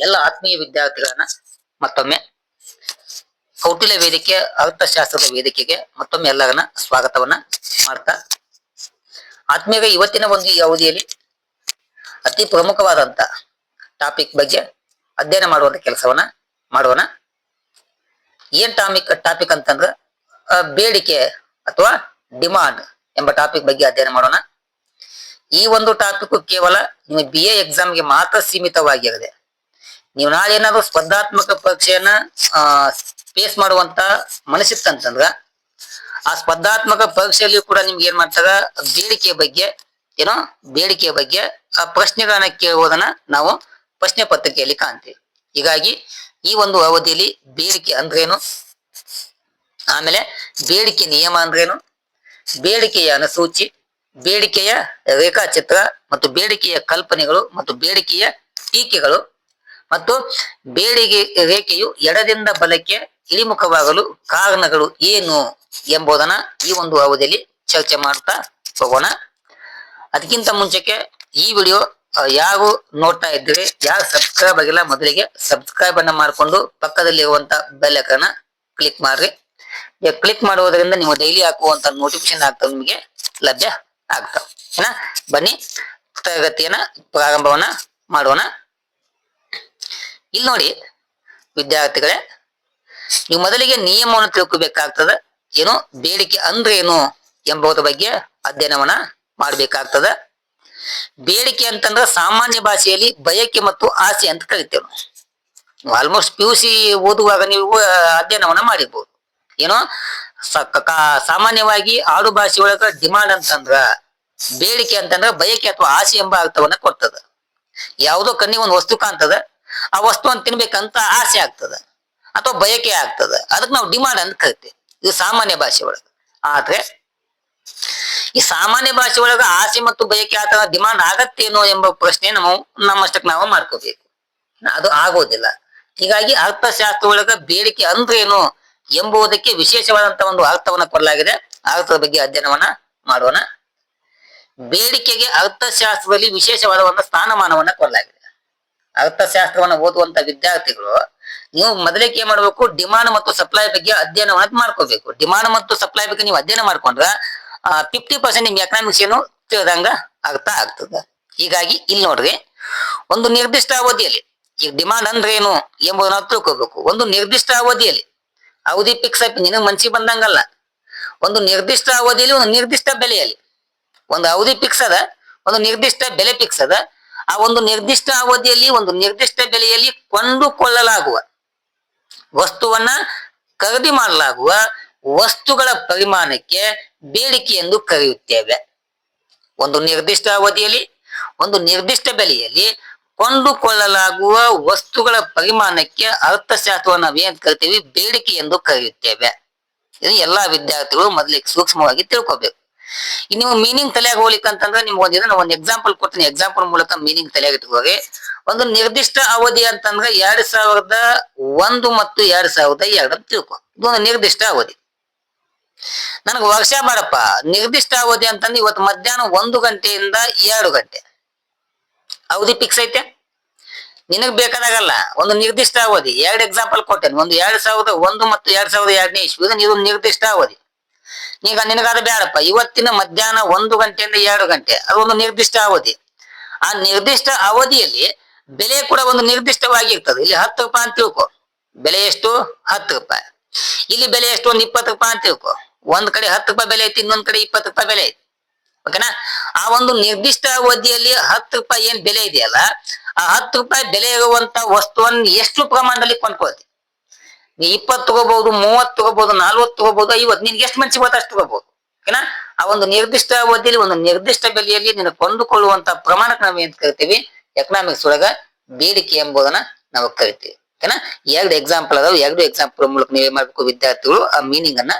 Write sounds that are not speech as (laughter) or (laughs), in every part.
ಎಲ್ಲ ಆತ್ಮೀಯ ವಿದ್ಯಾರ್ಥಿಗಳನ್ನ ಮತ್ತೊಮ್ಮೆ ಕೌಟಿಲ್ಯ ವೇದಿಕೆ, ಅರ್ಥಶಾಸ್ತ್ರದ ವೇದಿಕೆಗೆ ಮತ್ತೊಮ್ಮೆ ಎಲ್ಲರನ್ನ ಸ್ವಾಗತವನ್ನ ಮಾಡ್ತಾ ಆತ್ಮೀಯ ಇವತ್ತಿನ ಒಂದು ಈ ಅವಧಿಯಲ್ಲಿ ಅತಿ ಪ್ರಮುಖವಾದಂತ ಟಾಪಿಕ್ ಬಗ್ಗೆ ಅಧ್ಯಯನ ಮಾಡುವಂತ ಕೆಲಸವನ್ನ ಮಾಡೋಣ. ಏನ್ ಟಾಪಿಕ್ ಟಾಪಿಕ್ ಅಂತಂದ್ರೆ ಬೇಡಿಕೆ ಅಥವಾ ಡಿಮಾಂಡ್ ಎಂಬ ಟಾಪಿಕ್ ಬಗ್ಗೆ ಅಧ್ಯಯನ ಮಾಡೋಣ. ಈ ಒಂದು ಟಾಪಿಕ್ ಕೇವಲ ನಿಮ್ಮ ಬಿ ಎ ಎಕ್ಸಾಮ್ಗೆ ಮಾತ್ರ ಸೀಮಿತವಾಗಿರದೆ ನೀವು ನಾಳೆ ಏನಾದ್ರು ಸ್ಪರ್ಧಾತ್ಮಕ ಪರೀಕ್ಷೆಯನ್ನ ಫೇಸ್ ಮಾಡುವಂತ ಮನಸ್ಸಿತ್ತಂತಂದ್ರ, ಆ ಸ್ಪರ್ಧಾತ್ಮಕ ಪರೀಕ್ಷೆಯಲ್ಲಿ ಕೂಡ ನಿಮ್ಗೆ ಏನ್ ಮಾಡ್ತಾರ ಬೇಡಿಕೆಯ ಬಗ್ಗೆ, ಏನೋ ಬೇಡಿಕೆಯ ಬಗ್ಗೆ, ಆ ಪ್ರಶ್ನೆಗಳನ್ನ ಕೇಳುವುದನ್ನ ನಾವು ಪ್ರಶ್ನೆ ಪತ್ರಿಕೆಯಲ್ಲಿ ಕಾಣ್ತೀವಿ. ಹೀಗಾಗಿ ಈ ಒಂದು ಅವಧಿಯಲ್ಲಿ ಬೇಡಿಕೆ ಅಂದ್ರೇನು? ಆಮೇಲೆ ಬೇಡಿಕೆ ನಿಯಮ ಅಂದ್ರೇನು? ಬೇಡಿಕೆಯ ಅನುಸೂಚಿ, ಬೇಡಿಕೆಯ ರೇಖಾಚಿತ್ರ ಮತ್ತು ಬೇಡಿಕೆಯ ಕಲ್ಪನೆಗಳು ಮತ್ತು ಬೇಡಿಕೆಯ ಟೀಕೆಗಳು ಮತ್ತು ಬೇಡಿಗೆ ರೇಖೆಯು ಎಡದಿಂದ ಬಲಕ್ಕೆ ಇಳಿಮುಖವಾಗಲು ಕಾರಣಗಳು ಏನು ಎಂಬುದನ್ನ ಈ ಒಂದು ಅವಧಿಯಲ್ಲಿ ಚರ್ಚೆ ಮಾಡ್ತಾ ಹೋಗೋಣ. ಅದಕ್ಕಿಂತ ಮುಂಚೆಗೆ ಈ ವಿಡಿಯೋ ಯಾರು ನೋಡ್ತಾ ಇದ್ರೆ ಯಾರು ಸಬ್ಸ್ಕ್ರೈಬ್ ಆಗಿಲ್ಲ, ಮೊದಲಿಗೆ ಸಬ್ಸ್ಕ್ರೈಬ್ ಅನ್ನ ಮಾಡ್ಕೊಂಡು ಪಕ್ಕದಲ್ಲಿರುವಂತ ಬೆಲ್ ಐಕನ್ನ ಕ್ಲಿಕ್ ಮಾಡ್ರಿ. ಕ್ಲಿಕ್ ಮಾಡುವುದರಿಂದ ನೀವು ಡೈಲಿ ಹಾಕುವಂತ ನೋಟಿಫಿಕೇಶನ್ ಆಗ್ತಾವ ನಿಮಗೆ ಲಭ್ಯ ಆಗ್ತಾವ ಬನ್ನಿ, ತರಗತಿಯನ್ನ ಪ್ರಾರಂಭವನ್ನ ಮಾಡೋಣ. ಇಲ್ಲಿ ನೋಡಿ, ವಿದ್ಯಾರ್ಥಿಗಳೇ, ನೀವು ಮೊದಲಿಗೆ ನಿಯಮವನ್ನು ತಿಳ್ಕೊಬೇಕಾಗ್ತದ, ಏನು ಬೇಡಿಕೆ ಅಂದ್ರೆ ಏನು ಎಂಬುದರ ಬಗ್ಗೆ ಅಧ್ಯಯನವನ್ನ ಮಾಡಬೇಕಾಗ್ತದ. ಬೇಡಿಕೆ ಅಂತಂದ್ರೆ ಸಾಮಾನ್ಯ ಭಾಷೆಯಲ್ಲಿ ಬಯಕೆ ಮತ್ತು ಆಸೆ ಅಂತ ಕರಿತೇವೆ ಆಲ್ಮೋಸ್ಟ್ ಪಿ ಯು ಸಿ ಓದುವಾಗ ನೀವು ಅಧ್ಯಯನವನ್ನ ಮಾಡಿರ್ಬೋದು. ಏನೋ ಸಾಮಾನ್ಯವಾಗಿ ಆಡು ಭಾಷೆ ಒಳಗ ಡಿಮಾಂಡ್ ಅಂತಂದ್ರ, ಬೇಡಿಕೆ ಅಂತಂದ್ರ ಬಯಕೆ ಅಥವಾ ಆಸೆ ಎಂಬ ಅರ್ಥವನ್ನ ಕೊಡ್ತದ. ಯಾವುದೋ ಕಣ್ಣಿಗೆ ಒಂದು ವಸ್ತು ಕಾಣ್ತದ ಆ ವಸ್ತುವನ್ನು ತಿನ್ಬೇಕಂತ ಆಸೆ ಆಗ್ತದ ಅಥವಾ ಬಯಕೆ ಆಗ್ತದ. ಅದಕ್ಕೆ ನಾವು ಡಿಮಾಂಡ್ ಅಂತ ಕರಿತೀವಿ. ಇದು ಸಾಮಾನ್ಯ ಭಾಷೆ ಒಳಗ. ಆದ್ರೆ ಈ ಸಾಮಾನ್ಯ ಭಾಷೆ ಒಳಗ ಆಸೆ ಮತ್ತು ಬಯಕೆ ಅಥವಾ ಡಿಮಾಂಡ್ ಆಗತ್ತೇನೋ ಎಂಬ ಪ್ರಶ್ನೆ ನಾವು ನಮ್ಮಷ್ಟಕ್ಕೆ ನಾವು ಮಾಡ್ಕೋಬೇಕು. ಅದು ಆಗೋದಿಲ್ಲ. ಹೀಗಾಗಿ ಅರ್ಥಶಾಸ್ತ್ರ ಒಳಗ ಬೇಡಿಕೆ ಅಂದ್ರೇನು ಎಂಬುದಕ್ಕೆ ವಿಶೇಷವಾದಂತ ಒಂದು ಅರ್ಥವನ್ನ ಕೊಡಲಾಗಿದೆ. ಅರ್ಥದ ಬಗ್ಗೆ ಅಧ್ಯಯನವನ್ನ ಮಾಡೋಣ. ಬೇಡಿಕೆಗೆ ಅರ್ಥಶಾಸ್ತ್ರದಲ್ಲಿ ವಿಶೇಷವಾದ ಒಂದು ಸ್ಥಾನಮಾನವನ್ನ ಕೊಡಲಾಗಿದೆ. ಅರ್ಥಶಾಸ್ತ್ರವನ್ನ ಓದುವಂತ ವಿದ್ಯಾರ್ಥಿಗಳು, ನೀವು ಮೊದಲಿಗೆ ಏನ್ ಮಾಡ್ಬೇಕು ಡಿಮಾಂಡ್ ಮತ್ತು ಸಪ್ಲೈ ಬಗ್ಗೆ ಅಧ್ಯಯನವನ್ನ ಮಾಡ್ಕೋಬೇಕು. ಡಿಮಾಂಡ್ ಮತ್ತು ಸಪ್ಲೈ ಬಗ್ಗೆ ನೀವು ಅಧ್ಯಯನ ಮಾಡ್ಕೊಂಡ್ರೆ ಫಿಫ್ಟಿ ಪರ್ಸೆಂಟ್ ನಿಮ್ಗೆ ಎಕನಾಮಿಕ್ಸ್ ಏನು ತಿಳಿದಂಗ ಅರ್ಥ ಆಗ್ತದ. ಹೀಗಾಗಿ ಇಲ್ಲಿ ನೋಡ್ರಿ, ಒಂದು ನಿರ್ದಿಷ್ಟ ಅವಧಿಯಲ್ಲಿ, ಈಗ ಡಿಮಾಂಡ್ ಅಂದ್ರೆ ಏನು ಎಂಬುದನ್ನ ತಿಳ್ಕೋಬೇಕು. ಒಂದು ನಿರ್ದಿಷ್ಟ ಅವಧಿಯಲ್ಲಿ, ಅವಧಿ ಫಿಕ್ಸ್ ಆಗಿ ನಿನಗ್ ಮನ್ಸಿಗೆ ಬಂದಂಗಲ್ಲ. ಒಂದು ನಿರ್ದಿಷ್ಟ ಅವಧಿಯಲ್ಲಿ ಒಂದು ನಿರ್ದಿಷ್ಟ ಬೆಲೆಯಲ್ಲಿ, ಒಂದು ಅವಧಿ ಫಿಕ್ಸ್ ಅದ ಒಂದು ನಿರ್ದಿಷ್ಟ ಬೆಲೆ ಫಿಕ್ಸ್ ಅದ ಆ ಒಂದು ನಿರ್ದಿಷ್ಟ ಅವಧಿಯಲ್ಲಿ, ಒಂದು ನಿರ್ದಿಷ್ಟ ಬೆಲೆಯಲ್ಲಿ ಕೊಂಡುಕೊಳ್ಳಲಾಗುವ ವಸ್ತುವನ್ನ ಖರೀದಿ ಮಾಡಲಾಗುವ ವಸ್ತುಗಳ ಪರಿಮಾಣಕ್ಕೆ ಬೇಡಿಕೆ ಎಂದು ಕರೆಯುತ್ತೇವೆ. ಒಂದು ನಿರ್ದಿಷ್ಟ ಅವಧಿಯಲ್ಲಿ, ಒಂದು ನಿರ್ದಿಷ್ಟ ಬೆಲೆಯಲ್ಲಿ ಕೊಂಡುಕೊಳ್ಳಲಾಗುವ ವಸ್ತುಗಳ ಪರಿಮಾಣಕ್ಕೆ ಅರ್ಥಶಾಸ್ತ್ರವನ್ನು ನಾವೇನ್ ಕರಿತೀವಿ? ಬೇಡಿಕೆ ಎಂದು ಕರೆಯುತ್ತೇವೆ. ಇದು ಎಲ್ಲಾ ವಿದ್ಯಾರ್ಥಿಗಳು ಮೊದಲಿಗೆ ಸೂಕ್ಷ್ಮವಾಗಿ ತಿಳ್ಕೊಬೇಕು. ನೀವು ಮೀನಿಂಗ್ ತಲೆಯಾಗ ಹೋಗ್ಲಿಕ್ಕೆ ಅಂತಂದ್ರೆ ನಿಮ್ಗೆ ಒಂದು ಇದನ್ನ ಒಂದು ಎಕ್ಸಾಂಪಲ್ ಕೊಡ್ತೀನಿ. ಎಕ್ಸಾಂಪಲ್ ಮೂಲಕ ಮೀನಿಂಗ್ ತಲೆಯಾಗ ಹೋಗಿ. ಒಂದು ನಿರ್ದಿಷ್ಟ ಅವಧಿ ಅಂತಂದ್ರೆ ಎರಡ್ ಸಾವಿರದ ಒಂದು ಮತ್ತು ಎರಡ್ ಸಾವಿರದ ಎರಡು ಅಂತ ತಿಳ್ಕೊ. ಇದು ಒಂದು ನಿರ್ದಿಷ್ಟ ಅವಧಿ. ನನಗೆ ವರ್ಷ ಮಾಡಪ್ಪ ನಿರ್ದಿಷ್ಟ ಅವಧಿ ಅಂತಂದ್ರೆ ಇವತ್ತು ಮಧ್ಯಾಹ್ನ ಒಂದು ಗಂಟೆಯಿಂದ ಎರಡು ಗಂಟೆ. ಅವಧಿ ಫಿಕ್ಸ್ ಐತೆ? ನಿನಗ್ ಬೇಕಾದಾಗಲ್ಲ. ಒಂದು ನಿರ್ದಿಷ್ಟ ಅವಧಿ. ಎರಡು ಎಕ್ಸಾಂಪಲ್ ಕೊಟ್ಟೇನೆ. ಒಂದು ಎರಡ್ ಸಾವಿರದ ಒಂದು ಮತ್ತು ಎರಡ್ ಸಾವಿರದ ಎರಡನೇ ಇಸ್ವಿ ಇದು ನಿರ್ದಿಷ್ಟ ಅವಧಿ. ಈಗ ನಿನಗಾದ ಬೇಡಪ್ಪ ಇವತ್ತಿನ ಮಧ್ಯಾಹ್ನ ಒಂದು ಗಂಟೆಯಿಂದ ಎರಡು ಗಂಟೆ, ಅದೊಂದು ನಿರ್ದಿಷ್ಟ ಅವಧಿ. ಆ ನಿರ್ದಿಷ್ಟ ಅವಧಿಯಲ್ಲಿ ಬೆಲೆ ಕೂಡ ಒಂದು ನಿರ್ದಿಷ್ಟವಾಗಿರ್ತದೆ. ಇಲ್ಲಿ ಹತ್ತು ರೂಪಾಯಿ ಅಂತ ತಿಳ್ಕೊ. ಬೆಲೆ ಎಷ್ಟು? ಹತ್ತು ರೂಪಾಯಿ. ಇಲ್ಲಿ ಬೆಲೆ ಎಷ್ಟು? ಒಂದು ಇಪ್ಪತ್ತು ರೂಪಾಯಿ ಅಂತ ತಿಳ್ಕೊ. ಒಂದ್ ಕಡೆ ಹತ್ತು ರೂಪಾಯಿ ಬೆಲೆ ಐತಿ, ಇನ್ನೊಂದ್ ಕಡೆ ಇಪ್ಪತ್ತು ರೂಪಾಯಿ ಬೆಲೆ ಐತಿ. ಓಕೆನಾ ಆ ಒಂದು ನಿರ್ದಿಷ್ಟ ಅವಧಿಯಲ್ಲಿ ಹತ್ತು ರೂಪಾಯಿ ಏನ್ ಬೆಲೆ ಇದೆಯಲ್ಲ, ಆ ಹತ್ತು ರೂಪಾಯಿ ಬೆಲೆ ಇರುವಂತ ವಸ್ತುವನ್ನು ಎಷ್ಟು ಪ್ರಮಾಣದಲ್ಲಿ ಕೊಂಡ್ಕೊಳ್ತಿ? ನೀ ಇಪ್ಪತ್ತು ತಗೋಬಹುದು ಮೂವತ್ತು ತಗೋಬಹುದು ನಲ್ವತ್ತು ತಗೋಬಹುದು ಐವತ್ತು. ನಿನ್ಗೆ ಎಷ್ಟು ಮನ್ಸಿಗೆ ಬರುತ್ತೆ ಅಷ್ಟು ತಗೋಬಹುದು ಓಕೆನಾ? ಆ ಒಂದು ನಿರ್ದಿಷ್ಟ ಅವಧಿಯಲ್ಲಿ, ಒಂದು ನಿರ್ದಿಷ್ಟ ಬೆಲೆಯಲ್ಲಿ ನೀನು ಕೊಂಡುಕೊಳ್ಳುವಂತ ಪ್ರಮಾಣಕ್ಕೆ ನಾವು ಏನ್ ಕರಿತೀವಿ? ಎಕನಾಮಿಕ್ಸ್ ಒಳಗ ಬೇಡಿಕೆ ಎಂಬುದನ್ನ ನಾವು ಕರಿತೀವಿ. ಓಕೆನಾ? ಎರಡು ಎಕ್ಸಾಂಪಲ್ ಅದಾವ. ಎರಡು ಎಕ್ಸಾಂಪಲ್ ಮೂಲಕ ನೀವೇ ಮಾಡ್ಬೇಕು ವಿದ್ಯಾರ್ಥಿಗಳು? ಆ ಮೀನಿಂಗ್ ಅನ್ನ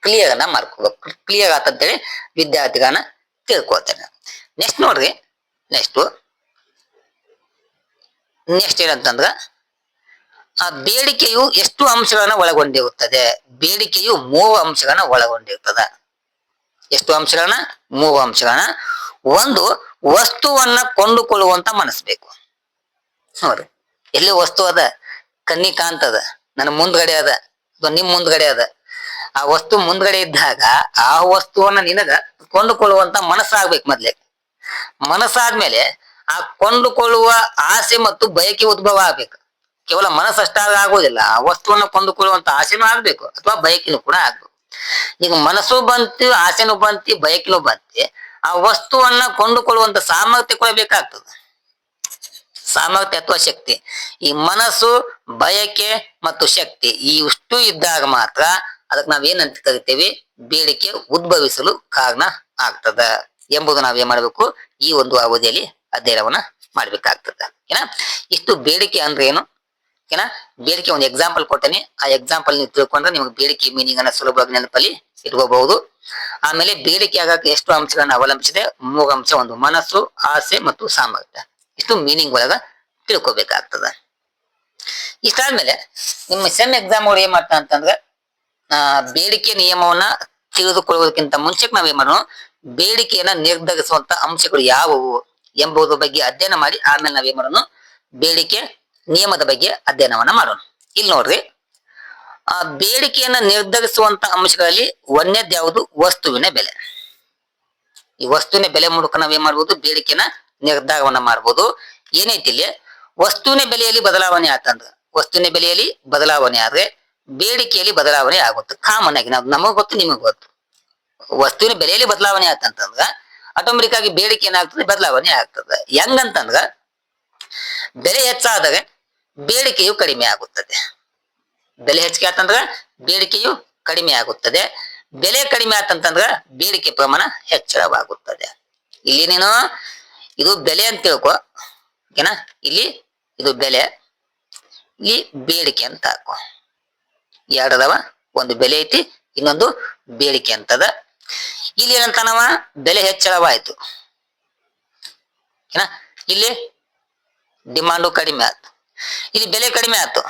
ಕ್ಲಿಯರ್ ಅನ್ನ ಮಾಡ್ಕೋಬೇಕು. ಕ್ಲಿಯರ್ ಆತಂತೇಳಿ ವಿದ್ಯಾರ್ಥಿಗಳನ್ನ ತಿಳ್ಕೊಳ್ತೇನೆ. ನೆಕ್ಸ್ಟ್ ನೋಡ್ರಿ. ನೆಕ್ಸ್ಟ್ ನೆಕ್ಸ್ಟ್ ಏನಂತಂದ್ರ ಆ ಬೇಡಿಕೆಯು ಎಷ್ಟು ಅಂಶಗಳನ್ನ ಒಳಗೊಂಡಿರುತ್ತದೆ? ಬೇಡಿಕೆಯು ಮೂರು ಅಂಶಗಳನ್ನ ಒಳಗೊಂಡಿರ್ತದ. ಎಷ್ಟು ಅಂಶಗಳನ್ನ? ಮೂರು ಅಂಶಗಳನ್ನ. ಒಂದು ವಸ್ತುವನ್ನ ಕೊಂಡುಕೊಳ್ಳುವಂತ ಮನಸ್ಬೇಕು ನೋಡ್ರಿ ಎಲ್ಲಿ ವಸ್ತು ಅದ? ಕಣ್ಣಿ ಕಾಣ್ತದ. ನನ್ನ ಮುಂದ್ಗಡೆ ಅದ. ಅಥವಾ ನಿಮ್ ಮುಂದ್ಗಡೆ ಅದ. ಆ ವಸ್ತು ಮುಂದ್ಗಡೆ ಇದ್ದಾಗ ಆ ವಸ್ತುವನ್ನ ನಿನಗ ಕೊಂಡುಕೊಳ್ಳುವಂತ ಮನಸ್ಸಾಗ್ಬೇಕು ಮೊದ್ಲೇ. ಮನಸ್ಸಾದ್ಮೇಲೆ ಆ ಕೊಂಡುಕೊಳ್ಳುವ ಆಸೆ ಮತ್ತು ಬಯಕೆ ಉದ್ಭವ ಆಗ್ಬೇಕು. ಕೇವಲ ಮನಸ್ಸು ಆಗುವುದಿಲ್ಲ. ಆಗೋದಿಲ್ಲ ಆ ವಸ್ತುವನ್ನ ಕೊಂಡುಕೊಳ್ಳುವಂತ ಆಸೆನೂ ಆಗ್ಬೇಕು ಅಥವಾ ಬಯಕೆನೂ ಕೂಡ ಆಗ್ಬೇಕು. ಈಗ ಮನಸ್ಸು ಬಂತು, ಆಸೆನೂ ಬಂತಿ, ಬಯಕಿನೂ ಬಂತಿ, ಆ ವಸ್ತುವನ್ನ ಕೊಂಡುಕೊಳ್ಳುವಂತ ಸಾಮರ್ಥ್ಯ ಕೂಡ ಬೇಕಾಗ್ತದೆ. ಸಾಮರ್ಥ್ಯ ಅಥವಾ ಶಕ್ತಿ. ಈ ಮನಸ್ಸು, ಬಯಕೆ ಮತ್ತು ಶಕ್ತಿ ಈ ಇಷ್ಟು ಇದ್ದಾಗ ಮಾತ್ರ ಅದಕ್ಕೆ ನಾವೇನಂತ ಕರಿತೇವೆ? ಬೇಡಿಕೆ ಉದ್ಭವಿಸಲು ಕಾರಣ ಆಗ್ತದ ಎಂಬುದು ನಾವೇನ್ ಮಾಡ್ಬೇಕು? ಈ ಒಂದು ಅವಧಿಯಲ್ಲಿ ಅಧ್ಯಯನವನ್ನ ಮಾಡ್ಬೇಕಾಗ್ತದ. ಏನ? ಇಷ್ಟು ಬೇಡಿಕೆ ಅಂದ್ರೆ ಏನು? ಏನ ಬೇಡಿಕೆ ಒಂದು ಎಕ್ಸಾಂಪಲ್ ಕೊಟ್ಟೇನೆ ಆ ಎಕ್ಸಾಂಪಲ್ ನೀವು ತಿಳ್ಕೊಂಡ್ರೆ ನಿಮಗೆ ಬೇಡಿಕೆ ಮೀನಿಂಗ್ ಅನ್ನ ಸುಲಭವಾಗಿ ನೆನಪಲ್ಲಿ ಇಟ್ಕೋಬಹುದು. ಆಮೇಲೆ ಬೇಡಿಕೆ ಆಗಕ್ಕೆ ಎಷ್ಟು ಅಂಶಗಳನ್ನ ಅವಲಂಬಿಸಿದೆ? ಮೂರು ಅಂಶ ಒಂದು ಮನಸ್ಸು, ಆಸೆ ಮತ್ತು ಸಾಮರ್ಥ್ಯ. ಇಷ್ಟು ಮೀನಿಂಗ್ ಒಳಗ ತಿಳ್ಕೊಬೇಕಾಗ್ತದ. ಇಷ್ಟಾದ್ಮೇಲೆ ನಿಮ್ಮ ಸೆಮ್ ಎಕ್ಸಾಮ್ ಏನ್ ಮಾಡ್ತಾ ಅಂತಂದ್ರೆ, ಆ, ಬೇಡಿಕೆ ನಿಯಮವನ್ನ ತಿಳಿದುಕೊಳ್ಳುವುದಕ್ಕಿಂತ ಮುಂಚೆಗೆ ನಾವೇನ್ ಮಾಡೋಣ? ಬೇಡಿಕೆಯನ್ನ ನಿರ್ಧರಿಸುವಂತ ಅಂಶಗಳು ಯಾವುವು ಎಂಬುದರ ಬಗ್ಗೆ ಅಧ್ಯಯನ ಮಾಡಿ, ಆಮೇಲೆ ನಾವೇನ್ ಮಾಡೋಣ? ಬೇಡಿಕೆ ನಿಯಮದ ಬಗ್ಗೆ ಅಧ್ಯಯನವನ್ನ ಮಾಡೋಣ. ಇಲ್ಲಿ ನೋಡ್ರಿ, ಆ ಬೇಡಿಕೆಯನ್ನ ನಿರ್ಧರಿಸುವಂತ ಅಂಶಗಳಲ್ಲಿ ಒಂದೇದ್ ಯಾವುದು? ವಸ್ತುವಿನ ಬೆಲೆ. ಈ ವಸ್ತುವಿನ ಬೆಲೆ ಮೂಲಕ ನಾವೇನ್ ಮಾಡ್ಬೋದು? ಬೇಡಿಕೆಯನ್ನ ನಿರ್ಧಾರವನ್ನ ಮಾಡ್ಬೋದು. ಏನೈತಿ ಇಲ್ಲಿ? ವಸ್ತುವಿನ ಬೆಲೆಯಲ್ಲಿ ಬದಲಾವಣೆ ಆತಂದ್ರ ವಸ್ತುವಿನ ಬೆಲೆಯಲ್ಲಿ ಬದಲಾವಣೆ ಆದ್ರೆ ಬೇಡಿಕೆಯಲ್ಲಿ ಬದಲಾವಣೆ ಆಗುತ್ತೆ. ಕಾಮನ್ ಆಗಿ, ನಾವು ನಮಗ್ ಗೊತ್ತು, ನಿಮಗ್ ಗೊತ್ತು. ವಸ್ತುವಿನ ಬೆಲೆಯಲ್ಲಿ ಬದಲಾವಣೆ ಆತಂತಂದ್ರ ಆಟೋಮೆಟಿಕ್ ಆಗಿ ಬೇಡಿಕೆ ಏನಾಗ್ತದೆ? ಬದಲಾವಣೆ ಆಗ್ತದೆ. ಹೆಂಗಂತಂದ್ರ, ಬೆಲೆ ಹೆಚ್ಚಾದರೆ ಬೇಡಿಕೆಯು ಕಡಿಮೆ ಆಗುತ್ತದೆ. ಬೆಲೆ ಹೆಚ್ಚಿಗೆ ಆತಂದ್ರ ಬೇಡಿಕೆಯು ಕಡಿಮೆ ಆಗುತ್ತದೆ. ಬೆಲೆ ಕಡಿಮೆ ಆತಂತಂದ್ರ ಬೇಡಿಕೆ ಪ್ರಮಾಣ ಹೆಚ್ಚಳವಾಗುತ್ತದೆ. ಇಲ್ಲಿ ನೀನು ಇದು ಬೆಲೆ ಅಂತ ತಿಳ್ಕೊ, ಓಕೆನಾ? ಇಲ್ಲಿ ಇದು ಬೆಲೆ, ಇಲ್ಲಿ ಬೇಡಿಕೆ ಅಂತ ಹಾಕು. ಎರಡದವ ಒಂದು ಬೆಲೆ ಐತಿ, ಇನ್ನೊಂದು ಬೇಡಿಕೆ ಅಂತದ. ಇಲ್ಲಿ ಏನಂತಾನವ? ಬೆಲೆ ಹೆಚ್ಚಳವಾಯ್ತು. ಏನ ಇಲ್ಲಿ ಡಿಮಾಂಡು ಕಡಿಮೆ ಆಯ್ತು ಇಲ್ಲಿ ಬೆಲೆ ಕಡಿಮೆ ಆಯ್ತು.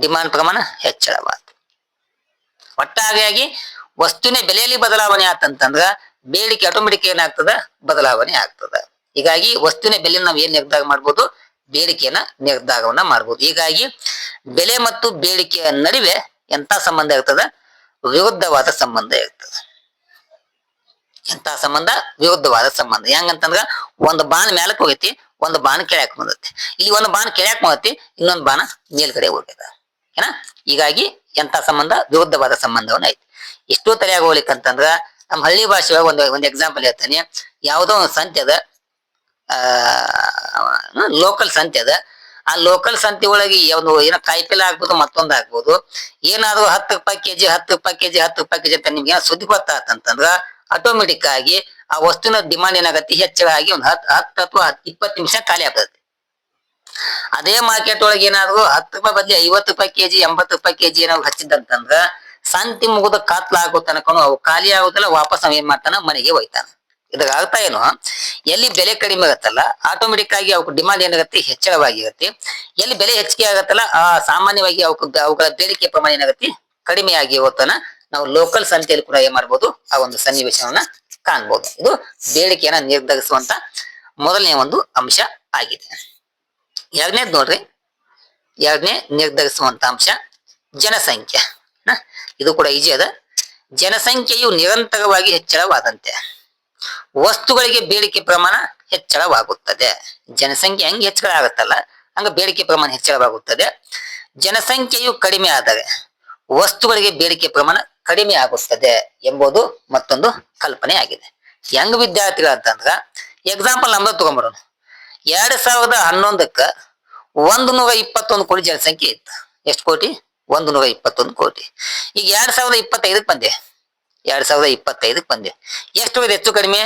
ಡಿಮಾಂಡ್ ಪ್ರಮಾಣ ಹೆಚ್ಚಳವಾಯ್ತು. ಒಟ್ಟಾರೆಯಾಗಿ ವಸ್ತುವಿನ ಬೆಲೆಯಲ್ಲಿ ಬದಲಾವಣೆ ಆತಂತಂದ್ರ ಬೇಡಿಕೆ ಆಟೋಮೆಟಿಕ್ ಏನಾಗ್ತದ? ಬದಲಾವಣೆ ಆಗ್ತದ. ಹೀಗಾಗಿ ವಸ್ತುವಿನ ಬೆಲೆ ನಾವು ಏನ್ ನಿರ್ಧಾರ ಮಾಡ್ಬೋದು? ಬೇಡಿಕೆಯನ್ನ ನಿರ್ಧಾರವನ್ನ ಮಾಡ್ಬೋದು. ಹೀಗಾಗಿ ಬೆಲೆ ಮತ್ತು ಬೇಡಿಕೆಯ ನಡುವೆ ಎಂತ ಸಂಬಂಧ ಇರ್ತದ? ವಿರುದ್ಧವಾದ ಸಂಬಂಧ ಇರ್ತದ. ಎಂತ ಸಂಬಂಧ, ವಿರುದ್ಧವಾದ ಸಂಬಂಧ. ಹೆಂಗಂತಂದ್ರ ಒಂದು ಬಾಣ ಮೇಲಕ್ ಹೋಗೈತಿ, ಒಂದು ಬಾಣ ಕೆಳಕ್ ಬಂದೈತಿ. ಇಲ್ಲಿ ಒಂದು ಬಾಣ ಕೆಳಕ್ ಬಂದೈತಿ, ಇನ್ನೊಂದು ಬಾಣ ಮೇಲ್ಗಡೆ ಹೋಗ್ಯದ ಏನ? ಹೀಗಾಗಿ ಎಂತ ಸಂಬಂಧ? ವಿರುದ್ಧವಾದ ಸಂಬಂಧವನ್ನ ಐತಿ. ಎಷ್ಟೋ ತಲೆಯಾಗ ಹೋಗ್ಲಿಕ್ಕಂತಂದ್ರ, ನಮ್ಮ ಹಳ್ಳಿ ಭಾಷೆ ಒಂದ್, ಒಂದು ಎಕ್ಸಾಂಪಲ್ ಹೇಳ್ತಾನೆ. ಯಾವುದೋ ಒಂದು ಸಂತೆ ಅದ ಲೋಕಲ್ ಸಂತೆ ಅದ. ಆ ಲೋಕಲ್ ಸಂತಿ ಒಳಗೆ ಒಂದು ಏನೋ ಕಾಯಿಪಲ್ಲೆ ಆಗ್ಬೋದು, ಮತ್ತೊಂದು ಆಗ್ಬೋದು. ಏನಾದ್ರು ಹತ್ತು ರೂಪಾಯಿ ಕೆಜಿ ಹತ್ತು ರೂಪಾಯಿ ಕೆಜಿ ಹತ್ತು ರೂಪಾಯಿ ಕೆಜಿ ಅಂತ ನಿಮ್ಗೆ ಸುದ್ದಿ ಗೊತ್ತಾತಂತಂದ್ರ ಆಟೋಮೆಟಿಕ್ ಆಗಿ ಆ ವಸ್ತುವಿನ ಡಿಮಾಂಡ್ ಏನಾಗತ್ತೆ ಹೆಚ್ಚಾಗಿ ಒಂದು ಹತ್ತು ಹತ್ತು ಅಥವಾ ಇಪ್ಪತ್ತು ನಿಮಿಷ ಖಾಲಿ ಆಗ್ತದೆ. ಅದೇ ಮಾರ್ಕೆಟ್ ಒಳಗೆ ಏನಾದ್ರು ಹತ್ತು ರೂಪಾಯಿ ಬದಲಿ ಐವತ್ತು ರೂಪಾಯಿ ಕೆಜಿ ಎಂಬತ್ತು ರೂಪಾಯಿ ಕೆಜಿ ಏನಾದ್ರು ಹಚ್ಚಿದಂತಂದ್ರ ಸಂತಿ ಮುಗಿದ ಕಾತ್ಲ ಆಗೋ ತನಕನು ಅವು ಖಾಲಿ ಆಗೋದಿಲ್ಲ, ವಾಪಸ್ ಏನ್ ಮಾಡ್ತಾನ ಮನೆಗೆ ಹೋಯ್ತಾನ. ಇದಾಗ ಅರ್ಥ ಏನು? ಎಲ್ಲಿ ಬೆಲೆ ಕಡಿಮೆ ಆಗತ್ತಲ್ಲ ಆಟೋಮೆಟಿಕ್ ಆಗಿ ಅವಕ್ಕೆ ಡಿಮಾಂಡ್ ಏನಾಗತ್ತೆ? ಹೆಚ್ಚಳವಾಗಿರುತ್ತೆ ಎಲ್ಲಿ ಬೆಲೆ ಹೆಚ್ಚಿಗೆ ಆಗತ್ತಲ್ಲ, ಆ ಸಾಮಾನ್ಯವಾಗಿ ಅವಕ್ಕೆ ಅವುಗಳ ಬೇಡಿಕೆ ಪ್ರಮಾಣ ಏನಾಗತ್ತೆ? ಕಡಿಮೆ ಆಗಿ ಹೋಗ್ತಾನ ನಾವು ಲೋಕಲ್ ಸಂತೆಯಲ್ಲಿ ಕೂಡ ಏನ್ ಮಾಡ್ಬೋದು? ಆ ಒಂದು ಸನ್ನಿವೇಶವನ್ನ ಕಾಣ್ಬೋದು. ಇದು ಬೇಡಿಕೆಯನ್ನ ನಿರ್ಧರಿಸುವಂತ ಮೊದಲನೇ ಒಂದು ಅಂಶ ಆಗಿದೆ. ಎರಡನೇದ್ ನೋಡ್ರಿ. ಎರಡನೇ ನಿರ್ಧರಿಸುವಂತ ಅಂಶ, ಜನಸಂಖ್ಯೆ? ಇದು ಕೂಡ ಈಜಿ ಅದ. ಜನಸಂಖ್ಯೆಯು ನಿರಂತರವಾಗಿ ಹೆಚ್ಚಳವಾದಂತೆ. ವಸ್ತುಗಳಿಗೆ ಬೇಡಿಕೆ ಪ್ರಮಾಣ ಹೆಚ್ಚಳವಾಗುತ್ತದೆ. ಜನಸಂಖ್ಯೆ ಹೆಂಗ್ ಹೆಚ್ಚಳ ಆಗುತ್ತಲ್ಲ ಹಂಗ ಬೇಡಿಕೆ ಪ್ರಮಾಣ ಹೆಚ್ಚಳವಾಗುತ್ತದೆ. ಜನಸಂಖ್ಯೆಯು ಕಡಿಮೆ ಆದರೆ ವಸ್ತುಗಳಿಗೆ ಬೇಡಿಕೆ ಪ್ರಮಾಣ ಕಡಿಮೆ ಆಗುತ್ತದೆ ಎಂಬುದು ಮತ್ತೊಂದು ಕಲ್ಪನೆ ಆಗಿದೆ. ಹೆಂಗ್ ವಿದ್ಯಾರ್ಥಿಗಳು ಅಂತಂದ್ರ ಎಕ್ಸಾಂಪಲ್ ನಮ್ದು ತಗೊಂಡ್ಬರೋಣ. ಎರಡ್ ಸಾವಿರದ ಹನ್ನೊಂದಕ್ಕ ಒಂದು ನೂರ ಇಪ್ಪತ್ತೊಂದು ಕೋಟಿ ಜನಸಂಖ್ಯೆ ಇತ್ತು. ಎಷ್ಟು ಕೋಟಿ? ಒಂದು ನೂರ ಇಪ್ಪತ್ತೊಂದು ಕೋಟಿ. ಈಗ ಎರಡ್ ಸಾವಿರದ ಇಪ್ಪತ್ತೈದಕ್ಕೆ ಬಂದೆ. ಎರಡ್ ಸಾವಿರದ ಇಪ್ಪತ್ತೈದಕ್ಕೆ ಬಂದಿದೆ. ಎಷ್ಟು ಹೋಗಿದೆ? ಹೆಚ್ಚು ಕಡಿಮೆ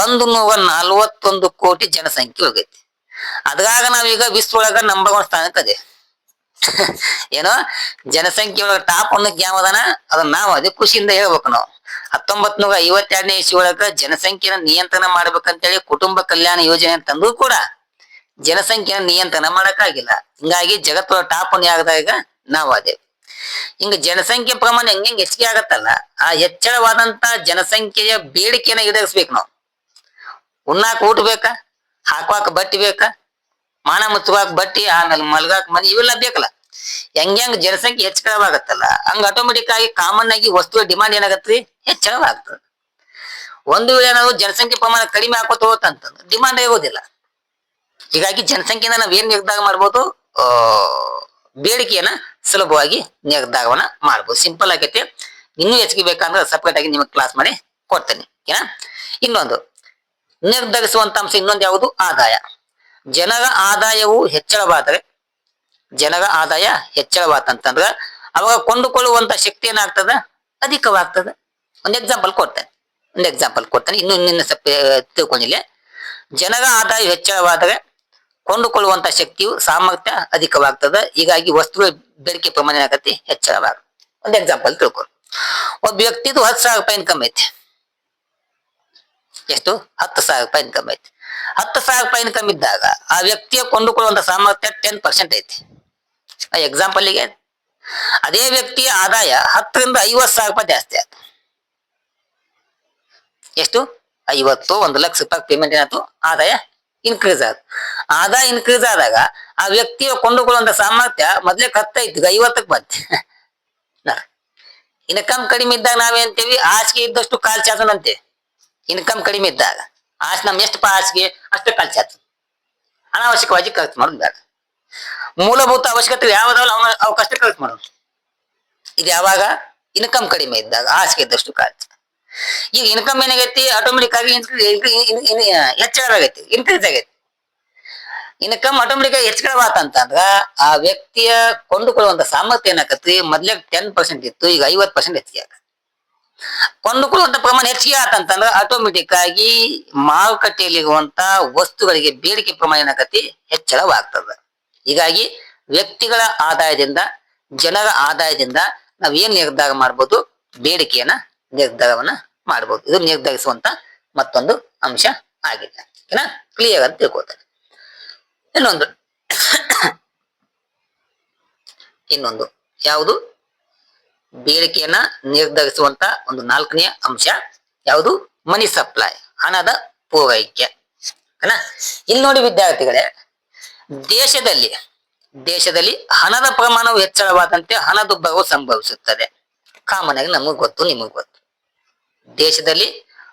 ಒಂದು ನೂರ ನಲ್ವತ್ತೊಂದು ಕೋಟಿ ಜನಸಂಖ್ಯೆ ಹೋಗೈತಿ. ಅದಾಗ ನಾವೀಗ ವಿಶ್ವ ಒಳಗ ನಂಬರ್ ಒನ್ ಸ್ಥಾನಕ್ಕೆ ಅದೇ. ಏನೋ ಜನಸಂಖ್ಯೆ ಒಳಗ ಟಾಪ್ ಅನ್ನಕ್ ಯಾವ ಅದಾನ, ಅದನ್ನ ನಾವು ಅದೇ ಖುಷಿಯಿಂದ ಹೇಳ್ಬೇಕು ನಾವು. ಹತ್ತೊಂಬತ್ ನೂರ ಐವತ್ತೆರಡನೇ ಇಸ್ವಿ ಒಳಗ ಜನಸಂಖ್ಯೆನ ನಿಯಂತ್ರಣ ಮಾಡ್ಬೇಕಂತೇಳಿ ಕುಟುಂಬ ಕಲ್ಯಾಣ ಯೋಜನೆ ತಂದು ಕೂಡ ಜನಸಂಖ್ಯೆನ ನಿಯಂತ್ರಣ ಮಾಡಕ್ಕಾಗಿಲ್ಲ. ಹಿಂಗಾಗಿ ಜಗತ್ತೊಳಗ ಟಾಪ್ ಒನ್ ಯಾವ್ದಾಗ ನಾವು ಅದೇ. ಹಿಂಗ ಜನಸಂಖ್ಯೆ ಪ್ರಮಾಣ ಹೆಂಗೆ ಹೆಚ್ಚಿಗೆ ಆಗತ್ತಲ್ಲ, ಆ ಹೆಚ್ಚಳವಾದಂತ ಜನಸಂಖ್ಯೆಯ ಬೇಡಿಕೆನ ಈಡೇರಿಸ್ಬೇಕು ನಾವು. ಉಣ್ಣಾಕ ಊಟ ಬೇಕಾ? ಹಾಕುವಾಕ ಬಟ್ಟಿ ಬೇಕಾ? ಮಾನ ಮುಚ್ಚುವಾಕ ಬಟ್ಟಿ, ಆಮೇಲೆ ಮಲಗಾಕ ಮನೆ, ಇವೆಲ್ಲ ಬೇಕಲ್ಲ. ಹೆಂಗ್ ಹೆಂಗ್ ಜನಸಂಖ್ಯೆ ಹೆಚ್ಚಳವಾಗತ್ತಲ್ಲ, ಹಂಗ ಆಟೋಮೆಟಿಕ್ ಆಗಿ ಕಾಮನ್ ಆಗಿ ವಸ್ತುಗಳ ಡಿಮಾಂಡ್ ಏನಾಗತ್ರಿ? ಹೆಚ್ಚಳವಾಗ್ತದೆ. ಒಂದು ವೇಳೆ ನಾವು ಜನಸಂಖ್ಯೆ ಪ್ರಮಾಣ ಕಡಿಮೆ ಹಾಕೋತ ಹೋತಂತಂದ್ರೆ ಡಿಮಾಂಡ್ ಆಗೋದಿಲ್ಲ. ಹೀಗಾಗಿ ಜನಸಂಖ್ಯೆನ ನಾವ್ ಏನ್ ನಿರ್ಧಾರ ಮಾಡ್ಬೋದು? ಬೇಡಿಕೆಯನ್ನ ಸುಲಭವಾಗಿ ನಿರ್ಧಾರವನ್ನ ಮಾಡಬಹುದು ಸಿಂಪಲ್ ಆಗೈತೆ. ಇನ್ನೂ ಹೆಚ್ಚಿಗೆ ಬೇಕಂದ್ರೆ ಸಪ್ರೇಟ್ ಆಗಿ ನಿಮಗೆ ಕ್ಲಾಸ್ ಮಾಡಿ ಕೊಡ್ತೇನೆ. ಏನ ಇನ್ನೊಂದು. ನಿರ್ಧರಿಸುವಂತ ಅಂಶ ಇನ್ನೊಂದು ಯಾವುದು? ಆದಾಯ. ಜನರ ಆದಾಯವು ಹೆಚ್ಚಳವಾದರೆ, ಜನರ ಆದಾಯ ಹೆಚ್ಚಳವಾದಂತಂದ್ರೆ ಅವಾಗ ಕೊಂಡುಕೊಳ್ಳುವಂತ ಶಕ್ತಿ ಏನಾಗ್ತದ? ಅಧಿಕವಾಗ್ತದ. ಒಂದು ಎಕ್ಸಾಂಪಲ್ ಕೊಡ್ತೇನೆ. ಒಂದು ಎಕ್ಸಾಂಪಲ್ ಕೊಡ್ತೇನೆ. ಇನ್ನು ನಿನ್ನ ತಿಳ್ಕೊಂಡಿಲ್ಲ. ಜನರ ಆದಾಯ ಹೆಚ್ಚಳವಾದರೆ ಕೊಂಡುಕೊಳ್ಳುವಂತ ಶಕ್ತಿಯು ಸಾಮರ್ಥ್ಯ ಅಧಿಕವಾಗ್ತದ. ಹೀಗಾಗಿ ವಸ್ತುಗಳ ಬೇಡಿಕೆ ಪ್ರಮಾಣ ಆಗತ್ತೆ ಹೆಚ್ಚಳವಾಗ ಒಂದು ಎಕ್ಸಾಂಪಲ್ ತಿಳ್ಕೊ. ಒಬ್ಬ ವ್ಯಕ್ತಿದು ಹತ್ತು ಸಾವಿರ ರೂಪಾಯಿ ಇನ್ಕಮ್ ಐತಿ. ಎಷ್ಟು? ಹತ್ತು ಸಾವಿರ ರೂಪಾಯಿ ಇನ್ಕಮ್ ಐತಿ. ಹತ್ತು ಸಾವಿರ ರೂಪಾಯಿ ಇನ್ಕಮ್ ಇದ್ದಾಗ ಆ ವ್ಯಕ್ತಿಯ ಕೊಂಡುಕೊಳ್ಳುವಂತ ಸಾಮರ್ಥ್ಯ ಟೆನ್ ಪರ್ಸೆಂಟ್ ಐತಿ. ಆ ಎಕ್ಸಾಂಪಲ್ಗೆ ಅದೇ ವ್ಯಕ್ತಿಯ ಆದಾಯ ಹತ್ತರಿಂದ ಐವತ್ತು ಸಾವಿರ ರೂಪಾಯಿ ಜಾಸ್ತಿ ಆಯ್ತು. ಎಷ್ಟು? ಐವತ್ತು ಒಂದು ಲಕ್ಷ ರೂಪಾಯಿ ಪೇಮೆಂಟ್ ಏನಾಯ್ತು? ಆದಾಯ ಇನ್ಕ್ರೀಸ್ ಆದ. ಆದಾಯ ಇನ್ಕ್ರೀಸ್ ಆದಾಗ ಆ ವ್ಯಕ್ತಿಯ ಕೊಂಡುಕೊಳ್ಳುವಂತ ಸಾಮರ್ಥ್ಯ ಮೊದ್ಲೇ ಇದ್ದು ಐವತ್ತಕ್ಕೆ ಬಂತೆ. ಇನ್ಕಮ್ ಕಡಿಮೆ ಇದ್ದಾಗ ನಾವೇಂತೀವಿ? ಹಾಸಿಗೆ ಇದ್ದಷ್ಟು ಕಾಲ್ ಚಾತನಂತೆ ಇನ್ಕಮ್ ಕಡಿಮೆ ಇದ್ದಾಗ. ಆಸ್ ನಮ್ ಎಷ್ಟು ಹಾಸಿಗೆ ಅಷ್ಟು ಕಾಲ್ ಚಾತು ಅನಾವಶ್ಯಕವಾಗಿ ಖರ್ಚು ಮಾಡೋದು ಬೇಡ. ಮೂಲಭೂತ ಅವಶ್ಯಕತೆ ಯಾವ್ದಾವಲ್ಲ ಅವನ ಅವಕಾಶ ಖರ್ಚು ಮಾಡೋದು. ಇದು ಯಾವಾಗ? ಇನ್ಕಮ್ ಕಡಿಮೆ ಇದ್ದಾಗ ಹಾಸಿಗೆ ಇದ್ದಷ್ಟು ಖರ್ಚು ಈಗ ಇನ್ಕಮ್ ಏನಾಗೈತಿ? ಆಟೋಮೆಟಿಕ್ ಆಗಿ ಹೆಚ್ಚಳ ಆಗೈತಿ ಇನ್ಕ್ರೀಸ್ ಆಗೈತಿ. ಇನ್ಕಮ್ ಆಟೋಮೆಟಿಕ್ ಆಗಿ ಹೆಚ್ಚಳವಾತಂತಂದ್ರ ಆ ವ್ಯಕ್ತಿಯ ಕೊಂಡುಕೊಳ್ಳುವಂತ ಸಾಮರ್ಥ್ಯ ಏನಾಕತಿ ಮೊದ್ಲೇ ಟೆನ್ ಪರ್ಸೆಂಟ್ ಇತ್ತು, ಈಗ ಐವತ್ ಪರ್ಸೆಂಟ್ ಹೆಚ್ಚಿಗೆ ಆಗ ಕೊಂಡುಕೊಳ್ಳುವಂತ ಪ್ರಮಾಣ ಹೆಚ್ಚಿಗೆ ಆತಂತಂದ್ರ ಆಟೋಮೆಟಿಕ್ ಆಗಿ ಮಾರುಕಟ್ಟೆಯಲ್ಲಿ ಇರುವಂತ ವಸ್ತುಗಳಿಗೆ ಬೇಡಿಕೆ ಪ್ರಮಾಣ ಏನಾಕತಿ ಹೆಚ್ಚಳವಾಗ್ತದ. ಹೀಗಾಗಿ ವ್ಯಕ್ತಿಗಳ ಆದಾಯದಿಂದ, ಜನರ ಆದಾಯದಿಂದ ನಾವ್ ಏನ್ ನಿರ್ಧಾರ ಮಾಡ್ಬೋದು? ಬೇಡಿಕೆಯನ್ನ, ನಿರ್ಧಾರವನ್ನ ಮಾಡ್ಬೋದು. ಇದು ನಿರ್ಧರಿಸುವಂತ ಮತ್ತೊಂದು ಅಂಶ ಆಗಿದೆ. ಓಕೆನಾ? ಕ್ಲಿಯರ್ ಅಂತ ತಿಳ್ಕೊತಾರೆ ಇನ್ನೊಂದು. ಇನ್ನೊಂದು. ಯಾವುದು? ಬೇಡಿಕೆಯನ್ನ ನಿರ್ಧರಿಸುವಂತ ಒಂದು ನಾಲ್ಕನೆಯ ಅಂಶ. ಯಾವುದು? ಮನಿ ಸಪ್ಲೈ ಹಣದ ಪೂರೈಕೆ. ಇಲ್ಲಿ ನೋಡಿ ವಿದ್ಯಾರ್ಥಿಗಳೇ, ದೇಶದಲ್ಲಿ ದೇಶದಲ್ಲಿ ಹಣದ ಪ್ರಮಾಣವು ಹೆಚ್ಚಳವಾದಂತೆ ಹಣದುಬ್ಬರವು ಸಂಭವಿಸುತ್ತದೆ. ಕಾಮನ್ ಆಗಿ ನಮಗ್ ಗೊತ್ತು, ನಿಮಗ್ ಗೊತ್ತು. ದೇಶದಲ್ಲಿ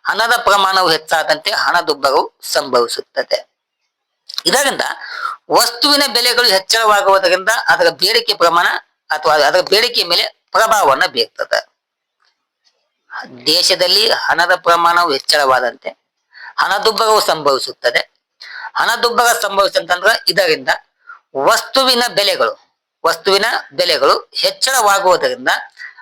ಹಣದ ಪ್ರಮಾಣವು ಹೆಚ್ಚಾದಂತೆ ಹಣದುಬ್ಬರವು ಸಂಭವಿಸುತ್ತದೆ. ಇದರಿಂದ ವಸ್ತುವಿನ ಬೆಲೆಗಳು ಹೆಚ್ಚಳವಾಗುವುದರಿಂದ ಅದರ ಬೇಡಿಕೆ ಪ್ರಮಾಣ ಅಥವಾ ಅದರ ಬೇಡಿಕೆ ಮೇಲೆ ಪ್ರಭಾವವನ್ನು ಬೀರ್ತದೆ. ದೇಶದಲ್ಲಿ ಹಣದ ಪ್ರಮಾಣವು ಹೆಚ್ಚಳವಾದಂತೆ ಹಣದುಬ್ಬರವು ಸಂಭವಿಸುತ್ತದೆ. ಹಣದುಬ್ಬರ ಸಂಭವಿಸುತ್ತಂದ್ರೆ ಇದರಿಂದ ವಸ್ತುವಿನ ಬೆಲೆಗಳು ವಸ್ತುವಿನ ಬೆಲೆಗಳು ಹೆಚ್ಚಳವಾಗುವುದರಿಂದ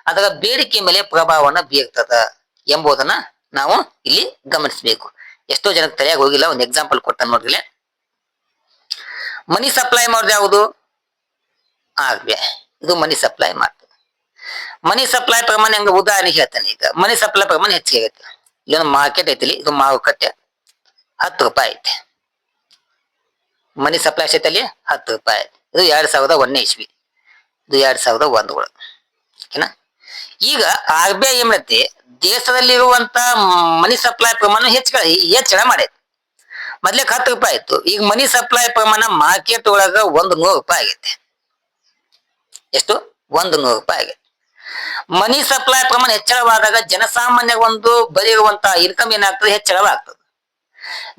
ಅದರ ಬೇಡಿಕೆ ಮೇಲೆ ಪ್ರಭಾವವನ್ನು ಬೀರ್ತದ. ಎಂಬುದನ್ನ ನಾವು ಇಲ್ಲಿ ಗಮನಿಸಬೇಕು. ಎಷ್ಟೋ ಜನಕ್ಕೆ ತಲೆಯಾಗಿ ಹೋಗಿಲ್ಲ, ಒಂದು ಎಕ್ಸಾಂಪಲ್ ಕೊಟ್ಟ ನೋಡ್ರಿ ಮನಿ ಸಪ್ಲೈ ಮಾಡೋದು ಯಾವುದು? ಆರ್ ಇದು ಮನಿ ಸಪ್ಲೈ ಮಾಡ್ತದೆ. ಮನಿ ಸಪ್ಲೈ ಪ್ರಮಾಣ ಹೆಂಗ? ಉದಾಹರಣೆ ಹೇಳ್ತಾನೆ ಈಗ. ಮನಿ ಸಪ್ಲೈ ಪ್ರಮಾಣ ಹೆಚ್ಚಿಗೆ ಆಗುತ್ತೆ ಇಲ್ಲೊಂದು ಮಾರ್ಕೆಟ್ ಐತಿಲಿ ಇದು ಮಾರುಕಟ್ಟೆ. ಹತ್ತು ರೂಪಾಯಿ ಐತೆ. ಮನಿ ಸಪ್ಲೈ ಐತಲ್ಲಿ ಹತ್ತು ರೂಪಾಯಿ ಐತೆ. ಇದು ಎರಡ್ ಸಾವಿರದ ಒಂದನೇ ಇಸ್ವಿ. ಇದು ಎರಡ್ ಸಾವಿರದ ಒಂದು ಓಕೆನಾ? ಈಗ ಆರ್ ಬಿ ಐ ಏನ್ ದೇಶದಲ್ಲಿರುವಂತ ಮನಿ ಸಪ್ಲೈ ಪ್ರಮಾಣ ಹೆಚ್ಚಳ ಹೆಚ್ಚಳ ಮಾಡೈತಿ ಮೊದ್ಲಿಗೆ ಹತ್ತು ರೂಪಾಯಿ ಇತ್ತು. ಈಗ ಮನಿ ಸಪ್ಲೈ ಪ್ರಮಾಣ ಮಾರ್ಕೆಟ್ ಒಳಗ ಒಂದು ನೂರು ರೂಪಾಯಿ ಆಗೈತೆ. ಎಷ್ಟು? ಒಂದು ನೂರು ರೂಪಾಯಿ ಆಗೈತೆ. ಮನಿ ಸಪ್ಲೈ ಪ್ರಮಾಣ ಹೆಚ್ಚಳವಾದಾಗ ಜನಸಾಮಾನ್ಯ ಒಂದು ಬರೆಯುವಂತ ಇರುವಂತ ಇನ್ಕಮ್ ಏನಾಗ್ತದೆ? ಹೆಚ್ಚಳವಾಗ್ತದೆ.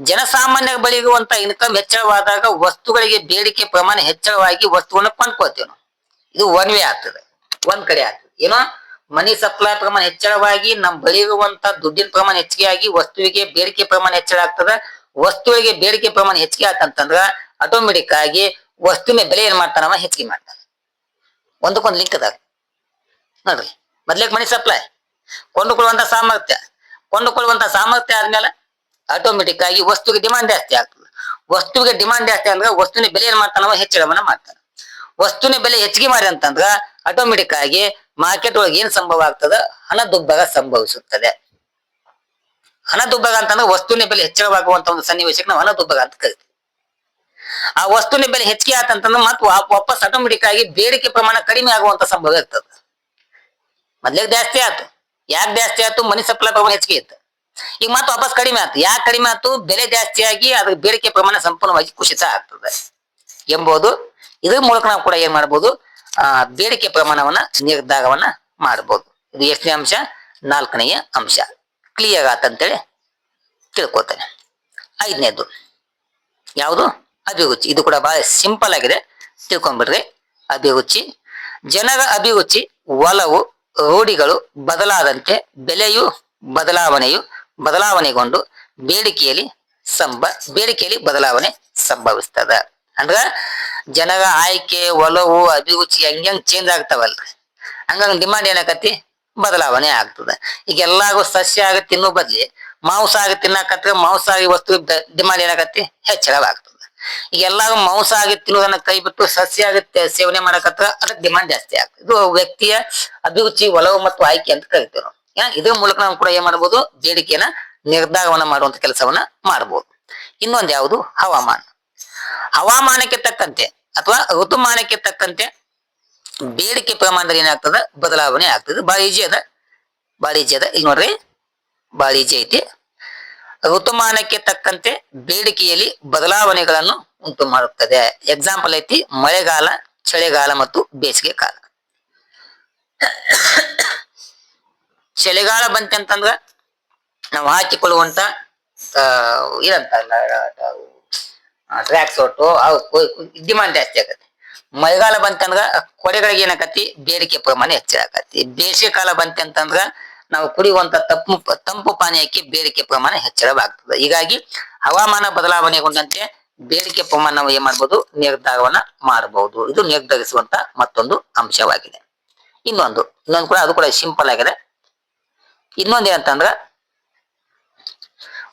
ಜನಸಾಮಾನ್ಯ ಬಳಿಗುವಂತ ಇರುವಂತ ಇನ್ಕಮ್ ಹೆಚ್ಚಳವಾದಾಗ ವಸ್ತುಗಳಿಗೆ ಬೇಡಿಕೆ ಪ್ರಮಾಣ ಹೆಚ್ಚಳವಾಗಿ ವಸ್ತುವನ್ನು ಕೊಂಡ್ಕೋತೀವಿ ನಾವು. ಇದು ಒನ್ ವೇ ಆಗ್ತದೆ. ಒಂದ್ ಕಡೆ ಆಗ್ತದೆ. ಏನೋ? ಮನಿ ಸಪ್ಲೈ ಪ್ರಮಾಣ ಹೆಚ್ಚಳವಾಗಿ ನಮ್ ಬಳಿ ಇರುವಂತ ದುಡ್ಡಿನ ಪ್ರಮಾಣ ಹೆಚ್ಚಿಗೆ ಆಗಿ ವಸ್ತುವಿಗೆ ಬೇಡಿಕೆ ಪ್ರಮಾಣ ಹೆಚ್ಚಳ ಆಗ್ತದೆ. ವಸ್ತುವಿಗೆ ಬೇಡಿಕೆ ಪ್ರಮಾಣ ಹೆಚ್ಚಿಗೆ ಆತಂತಂದ್ರ ಆಟೋಮೆಟಿಕ್ ಆಗಿ ವಸ್ತುವಿನ ಬೆಲೆ ಏನ್ ಮಾಡ್ತಾನವ ಹೆಚ್ಚಿಗೆ ಮಾಡ್ತಾನೆ. ಒಂದಕ್ಕೊಂದು ಲಿಂಕ್ ಅದ ನೋಡ್ರಿ ಮೊದ್ಲಿಗೆ ಮನಿ ಸಪ್ಲೈ, ಕೊಂಡುಕೊಳ್ಳುವಂತ ಸಾಮರ್ಥ್ಯ ಕೊಂಡುಕೊಳ್ಳುವಂತ ಸಾಮರ್ಥ್ಯ ಆದ್ಮೇಲೆ ಆಟೋಮೆಟಿಕ್ ಆಗಿ ವಸ್ತುವಿಗೆ ಡಿಮಾಂಡ್ ಜಾಸ್ತಿ ಆಗ್ತದೆ. ವಸ್ತುವಿಗೆ ಡಿಮಾಂಡ್ ಜಾಸ್ತಿ ಅಂದ್ರೆ ವಸ್ತುವಿನ ಬೆಲೆ ಏನ್ ಮಾಡ್ತಾನವ ಹೆಚ್ಚಳವನ್ನ ಮಾಡ್ತಾನೆ. ವಸ್ತುವಿನ ಬೆಲೆ ಹೆಚ್ಚಿಗೆ ಮಾಡಿ ಅಂತಂದ್ರ ಆಟೋಮೆಟಿಕ್ ಆಗಿ ಮಾರ್ಕೆಟ್ ಒಳಗೆ ಏನ್ ಸಂಭವ ಆಗ್ತದ? ಹಣದುಬ್ಬರ ಸಂಭವಿಸುತ್ತದೆ. ಹಣದುಬ್ಬರ ಅಂತಂದ್ರೆ ವಸ್ತುವಿನ ಬೆಲೆ ಹೆಚ್ಚಳವಾಗುವಂತ ಒಂದು ಸನ್ನಿವೇಶಕ್ಕೆ ನಾವು ಹಣದುಬ್ಬರ ಅಂತ ಕರಿತೀವಿ. ಆ ವಸ್ತುವಿನ ಬೆಲೆ ಹೆಚ್ಚಿಗೆ ಆತಂತಂದ್ರೆ ಮತ್ತೆ ವಾಪಸ್ ಆಟೋಮೆಟಿಕ್ ಆಗಿ ಬೇಡಿಕೆ ಪ್ರಮಾಣ ಕಡಿಮೆ ಆಗುವಂತ ಸಂಭವ ಇರ್ತದ. ಮೊದ್ಲಿಗೆ ಜಾಸ್ತಿ ಆಯ್ತು ಯಾಕೆ ಜಾಸ್ತಿ ಆಯ್ತು ಮನಿ ಸಪ್ಲೈ ಪ್ರಮಾಣ ಹೆಚ್ಚಿಗೆ ಇತ್ತು. ಈಗ ಮತ್ತೆ ವಾಪಸ್ ಕಡಿಮೆ ಆಯ್ತು ಯಾಕೆ ಕಡಿಮೆ ಆಯ್ತು ಬೆಲೆ ಜಾಸ್ತಿ ಆಗಿ ಅದ್ರ ಬೇಡಿಕೆ ಪ್ರಮಾಣ ಸಂಪೂರ್ಣವಾಗಿ ಕುಸಿತ ಆಗ್ತದೆ ಎಂಬುದು ಇದ್ರ ಮೂಲಕ ನಾವು ಕೂಡ ಏನ್ ಮಾಡ್ಬೋದು, ಆ, ಬೇಡಿಕೆ ಪ್ರಮಾಣವನ್ನ ನಿರ್ಧಾರವನ್ನ ಮಾಡಬಹುದು ಇದು ಎಷ್ಟನೇ ಅಂಶ? ನಾಲ್ಕನೆಯ ಅಂಶ. ಕ್ಲಿಯರ್ ಆತಂತೇಳಿ ತಿಳ್ಕೊತಾನೆ. ಐದನೇದು. ಯಾವುದು? ಅಭಿರುಚಿ. ಇದು ಕೂಡ ಬಹಳ ಸಿಂಪಲ್ ಆಗಿದೆ. ತಿಳ್ಕೊಂಡ್ಬಿಡ್ರಿ ಅಭಿರುಚಿ. ಜನರ ಅಭಿರುಚಿ, ಒಲವು, ರೂಢಿಗಳು ಬದಲಾದಂತೆ ಬೆಲೆಯು ಬದಲಾವಣೆಯು ಬದಲಾವಣೆಗೊಂಡು ಬೇಡಿಕೆಯಲ್ಲಿ ಸಂಭ, ಬೇಡಿಕೆಯಲ್ಲಿ ಬದಲಾವಣೆ ಸಂಭವಿಸ್ತದ. ಅಂದ್ರ ಜನರ ಆಯ್ಕೆ, ಒಲವು, ಅಭಿರುಚಿ ಹಂಗ್ ಚೇಂಜ್ ಆಗ್ತಾವಲ್ರಿ. ಹಂಗಂಗ್ ಡಿಮಾಂಡ್ ಏನಾಕತಿ ಬದಲಾವಣೆ ಆಗ್ತದ. ಈಗ ಎಲ್ಲಾರು ಸಸ್ಯ ಆಗ ತಿನ್ನೋ ಬದ್ಲಿ ಮಾಂಸಾಗಿ ತಿನ್ನಕತ್ರ ಮಾಂಸಾಗಿ ವಸ್ತು ಡಿಮಾಂಡ್ ಏನಾಗತ್ತೆ ಹೆಚ್ಚಳವಾಗ್ತದ. ಈಗ ಎಲ್ಲಾರು ಮಾಂಸಾಗಿ ತಿನ್ನೋದನ್ನ ಕೈ ಬಿಟ್ಟು ಸಸ್ಯಾಗಿ ಸೇವನೆ ಮಾಡಕತ್ರ ಅದಕ್ಕೆ ಡಿಮಾಂಡ್ ಜಾಸ್ತಿ ಆಗ್ತದೆ. ಇದು ವ್ಯಕ್ತಿಯ ಅಭಿರುಚಿ, ಒಲವು ಮತ್ತು ಆಯ್ಕೆ ಅಂತ ಕರಿತೀವಿ ನಾವು. ಇದ್ರ ಮೂಲಕ ನಾವು ಕೂಡ ಏನ್ ಮಾಡ್ಬೋದು? ಬೇಡಿಕೆಯನ್ನ ನಿರ್ಧಾರವನ್ನ ಮಾಡುವಂತ ಕೆಲಸವನ್ನ ಮಾಡ್ಬೋದು. ಇನ್ನೊಂದು ಯಾವುದು? ಹವಾಮಾನ. ಹವಾಮಾನಕ್ಕೆ ತಕ್ಕಂತೆ ಅಥವಾ ಋತುಮಾನಕ್ಕೆ ತಕ್ಕಂತೆ ಬೇಡಿಕೆ ಪ್ರಮಾಣದಲ್ಲಿ ಏನಾಗ್ತದ? ಬದಲಾವಣೆ ಆಗ್ತದೆ. ಬಾಳಿ ಈಜಿ ಅದ. ಬಾಳಿ ಈಜಿ ಅದ. ಈಗ ನೋಡ್ರಿ ಬಾಳಿ ಈಜಿ ಐತಿ. ಋತುಮಾನಕ್ಕೆ ತಕ್ಕಂತೆ ಬೇಡಿಕೆಯಲ್ಲಿ ಬದಲಾವಣೆಗಳನ್ನು ಉಂಟು ಮಾಡುತ್ತದೆ. ಎಕ್ಸಾಂಪಲ್ ಐತಿ, ಮಳೆಗಾಲ, ಚಳಿಗಾಲ ಮತ್ತು ಬೇಸಿಗೆ ಕಾಲ. ಚಳಿಗಾಲ ಬಂತಂತಂದ್ರ ನಾವು ಹಾಕಿಕೊಳ್ಳುವಂತ ಏನಂತಾರಲ್ಲ ಟ್ರ್ಯಾಕ್ ಸೋಟು ಅವು ಡಿಮಾಂಡ್ ಜಾಸ್ತಿ ಆಗತ್ತೆ ಮಳೆಗಾಲ ಬಂತಂದ್ರ ಕೊಡೆಗಳಿಗೆ ಏನಾಕತಿ? ಬೇಡಿಕೆ ಪ್ರಮಾಣ ಹೆಚ್ಚಾಗತ್ತೆ ಬೇಸಿಗೆ ಕಾಲ ಬಂತಂತಂದ್ರ ನಾವು ಕುಡಿಯುವಂತ ತಪ್ಪು ತಂಪು ಪಾನೀಯಕ್ಕೆ ಬೇಡಿಕೆ ಪ್ರಮಾಣ ಹೆಚ್ಚಳವಾಗ್ತದೆ. ಹೀಗಾಗಿ ಹವಾಮಾನ ಬದಲಾವಣೆಗೊಂಡಂತೆ ಬೇಡಿಕೆ ಪ್ರಮಾಣ ನಾವು ಏನ್ ಮಾಡ್ಬೋದು? ನಿರ್ಧಾರವನ್ನ ಮಾಡಬಹುದು ಇದು ನಿರ್ಧರಿಸುವಂತ ಮತ್ತೊಂದು ಅಂಶವಾಗಿದೆ. ಇನ್ನೊಂದು ಇನ್ನೊಂದು ಕೂಡ, ಅದು ಕೂಡ ಸಿಂಪಲ್ ಆಗಿದೆ. ಇನ್ನೊಂದು ಏನಂತಂದ್ರ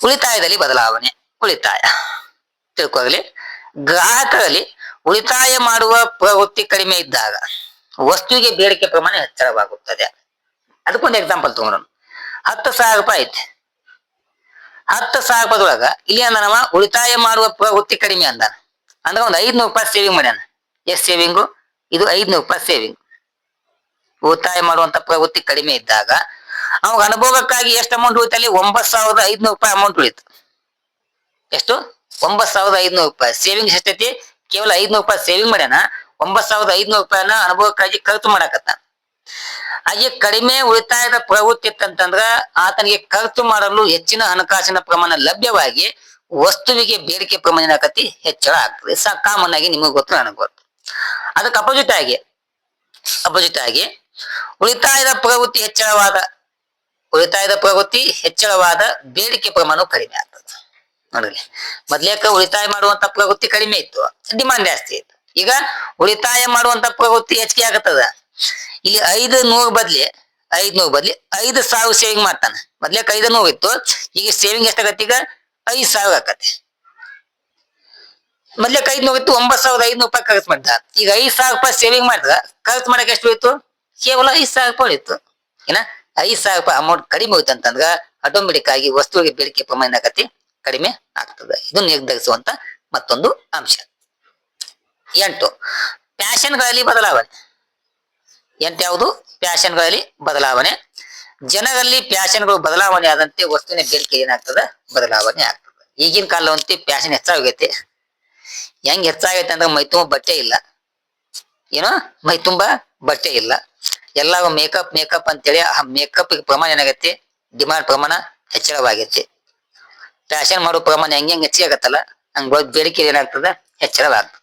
ಉಳಿತಾಯದಲ್ಲಿ ಬದಲಾವಣೆ, ಉಳಿತಾಯ. ತಿಳ್ಕೊಳ್ಳಿ ಗ್ರಾಹಕರಲ್ಲಿ ಉಳಿತಾಯ ಮಾಡುವ ಪ್ರವೃತ್ತಿ ಕಡಿಮೆ ಇದ್ದಾಗ ವಸ್ತುವಿಗೆ ಬೇಡಿಕೆ ಪ್ರಮಾಣ ಹೆಚ್ಚಳವಾಗುತ್ತದೆ ಅದಕ್ಕೊಂದು ಎಕ್ಸಾಂಪಲ್ ತಗೊಂಡು ಹತ್ತು ಸಾವಿರ ರೂಪಾಯಿ ಐತೆ. ಹತ್ತು ಸಾವಿರ ರೂಪಾಯಿದೊಳಗ ಇಲ್ಲಿ ಅಂದ ನಮ್ಮ ಉಳಿತಾಯ ಮಾಡುವ ಪ್ರವೃತ್ತಿ ಕಡಿಮೆ ಅಂದ ಅಂದ್ರೆ ಒಂದು ಐದ್ನೂರು ರೂಪಾಯಿ ಸೇವಿಂಗ್ ಮಾಡ್ಯಾನ. ಎಷ್ಟು ಸೇವಿಂಗು ಇದು ಐದ್ನೂರು ರೂಪಾಯಿ ಸೇವಿಂಗ್ ಉಳಿತಾಯ ಮಾಡುವಂತ ಪ್ರವೃತ್ತಿ ಕಡಿಮೆ ಇದ್ದಾಗ ಅವಾಗ ಅನುಭವಕ್ಕಾಗಿ ಎಷ್ಟು ಅಮೌಂಟ್ ಉಳಿತಲ್ಲಿ? ಒಂಬತ್ತು ಸಾವಿರದ ಐದ್ನೂರು ರೂಪಾಯಿ ಅಮೌಂಟ್ ಉಳಿತು. ಎಷ್ಟು? ಒಂಬತ್ ಸಾವಿರದ ಐದ್ನೂರು ರೂಪಾಯಿ. ಸೇವಿಂಗ್ಸ್ ಎಷ್ಟೈತಿ? ಕೇವಲ ಐದ್ನೂರು ರೂಪಾಯಿ ಸೇವಿಂಗ್ ಮಾಡ್ಯಾನ. ಒಂಬತ್ ಸಾವಿರದ ಐದ್ನೂರು ರೂಪಾಯಿನ ಅನುಭವಕ್ಕಾಗಿ ಖರ್ಚು ಮಾಡಕತ್ತ ಹಾಗೆ ಕಡಿಮೆ ಉಳಿತಾಯದ ಪ್ರವೃತ್ತಿ ಇತ್ತಂತಂದ್ರ ಆತನಿಗೆ ಖರ್ಚು ಮಾಡಲು ಹೆಚ್ಚಿನ ಹಣಕಾಸಿನ ಪ್ರಮಾಣ ಲಭ್ಯವಾಗಿ ವಸ್ತುವಿಗೆ ಬೇಡಿಕೆ ಪ್ರಮಾಣ ಏನಾಕತಿ ಹೆಚ್ಚಳ ಆಗ್ತದೆ. ಸ ಕಾಮನ್ ಆಗಿ ನಿಮಗೆ ಗೊತ್ತು, ನನಗೆ ಗೊತ್ತು. ಅದಕ್ಕೆ ಅಪೋಸಿಟ್ ಆಗಿ ಅಪೋಸಿಟ್ ಆಗಿ ಉಳಿತಾಯದ ಪ್ರವೃತ್ತಿ ಹೆಚ್ಚಳವಾದ, ಉಳಿತಾಯದ ಪ್ರವೃತ್ತಿ ಹೆಚ್ಚಳವಾದ ಬೇಡಿಕೆ ಪ್ರಮಾಣವು ಕಡಿಮೆ ಆಗ್ತದೆ. ನೋಡ್ರಿ. ಮೊದ್ಲೇಕ ಉಳಿತಾಯ ಮಾಡುವಂತ ಪ್ರವೃತ್ತಿ ಕಡಿಮೆ ಇತ್ತು. ಡಿಮಾಂಡ್ ಜಾಸ್ತಿ ಇತ್ತು. ಈಗ ಉಳಿತಾಯ ಮಾಡುವಂತ ಪ್ರವೃತ್ತಿ ಹೆಚ್ಚಿಗೆ ಆಗತ್ತದ. ಇಲ್ಲಿ ಐದು ನೂರು ಬದ್ಲಿ, ಐದ್ ನೂರು ಬದ್ಲಿ ಐದು ಸಾವಿರ ಸೇವಿಂಗ್ ಮಾಡ್ತಾನೆ. ಮೊದ್ಲೇಕ ಐದು ನೂರು ಇತ್ತು. ಈಗ ಸೇವಿಂಗ್ ಎಷ್ಟಾಗತ್ತೆ ಈಗ? ಐದ್ ಸಾವಿರ ಆಕತ್ತೆ ಮೊದ್ಲೇಕ ಐದ್ ನೂರು ಇತ್ತು ಒಂಬತ್ ಸಾವಿರದ ಐದ್ನೂರು ರೂಪಾಯಿ ಖರ್ಚು ಮಾಡ್ದ. ಈಗ ಐದ್ ಸಾವಿರ ರೂಪಾಯಿ ಸೇವಿಂಗ್ ಮಾಡಿದ್ರ ಖರ್ಚು ಮಾಡಕ್ ಎಷ್ಟು ಹೋಯ್ತು? ಕೇವಲ ಐದ್ ಸಾವಿರ ರೂಪಾಯಿ ಉಳಿತು ಏನ? ಐದ್ ಸಾವಿರ ರೂಪಾಯಿ ಅಮೌಂಟ್ ಕಡಿಮೆ ಹೋಯ್ತು ಅಂತಂದ್ರ ಆಟೋಮೆಟಿಕ್ ಆಗಿ ವಸ್ತುವಿಗೆ ಬೇಡಿಕೆ ಪ್ರಮಾಣ ಏನಾಗತ್ತೆ ಕಡಿಮೆ ಆಗ್ತದೆ. ಇದು ನಿರ್ಧರಿಸುವಂತ ಮತ್ತೊಂದು ಅಂಶ. ಎಂಟು ಪ್ಯಾಷನ್ಗಳಲ್ಲಿ ಬದಲಾವಣೆ. ಎಂಟು ಯಾವುದು? ಪ್ಯಾಷನ್ಗಳಲ್ಲಿ ಬದಲಾವಣೆ. ಜನರಲ್ಲಿ ಪ್ಯಾಷನ್ಗಳು ಬದಲಾವಣೆ ಆದಂತೆ ವಸ್ತುವಿನ ಬೇಡಿಕೆ ಏನಾಗ್ತದೆ? ಬದಲಾವಣೆ ಆಗ್ತದೆ. ಈಗಿನ ಕಾಲದಂತೆ ಪ್ಯಾಷನ್ ಹೆಚ್ಚಾಗೈತೆ. ಹೆಂಗ್ ಹೆಚ್ಚಾಗೈತೆ ಅಂದ್ರೆ ಮೈ ತುಂಬ ಬಟ್ಟೆ ಇಲ್ಲ. ಏನೋ? ಮೈ ತುಂಬ ಬಟ್ಟೆ ಇಲ್ಲ. ಎಲ್ಲ ಮೇಕಪ್ ಮೇಕಪ್ ಅಂತೇಳಿ ಆ ಮೇಕಪ್ ಪ್ರಮಾಣ ಏನಾಗೈತಿ? ಡಿಮಾಂಡ್ ಪ್ರಮಾಣ ಹೆಚ್ಚಳವಾಗೈತಿ. ಫ್ಯಾಷನ್ ಮಾಡೋ ಪ್ರಮಾಣ ಹೆಂಗೆ ಹೆಂಗೆ ಹೆಚ್ಚಿಗೆ ಆಗತ್ತಲ್ಲ ಬಹಳ ಬೇಡಿಕೆ ಏನಾಗ್ತದೆ ಹೆಚ್ಚಳವಾಗ್ತದೆ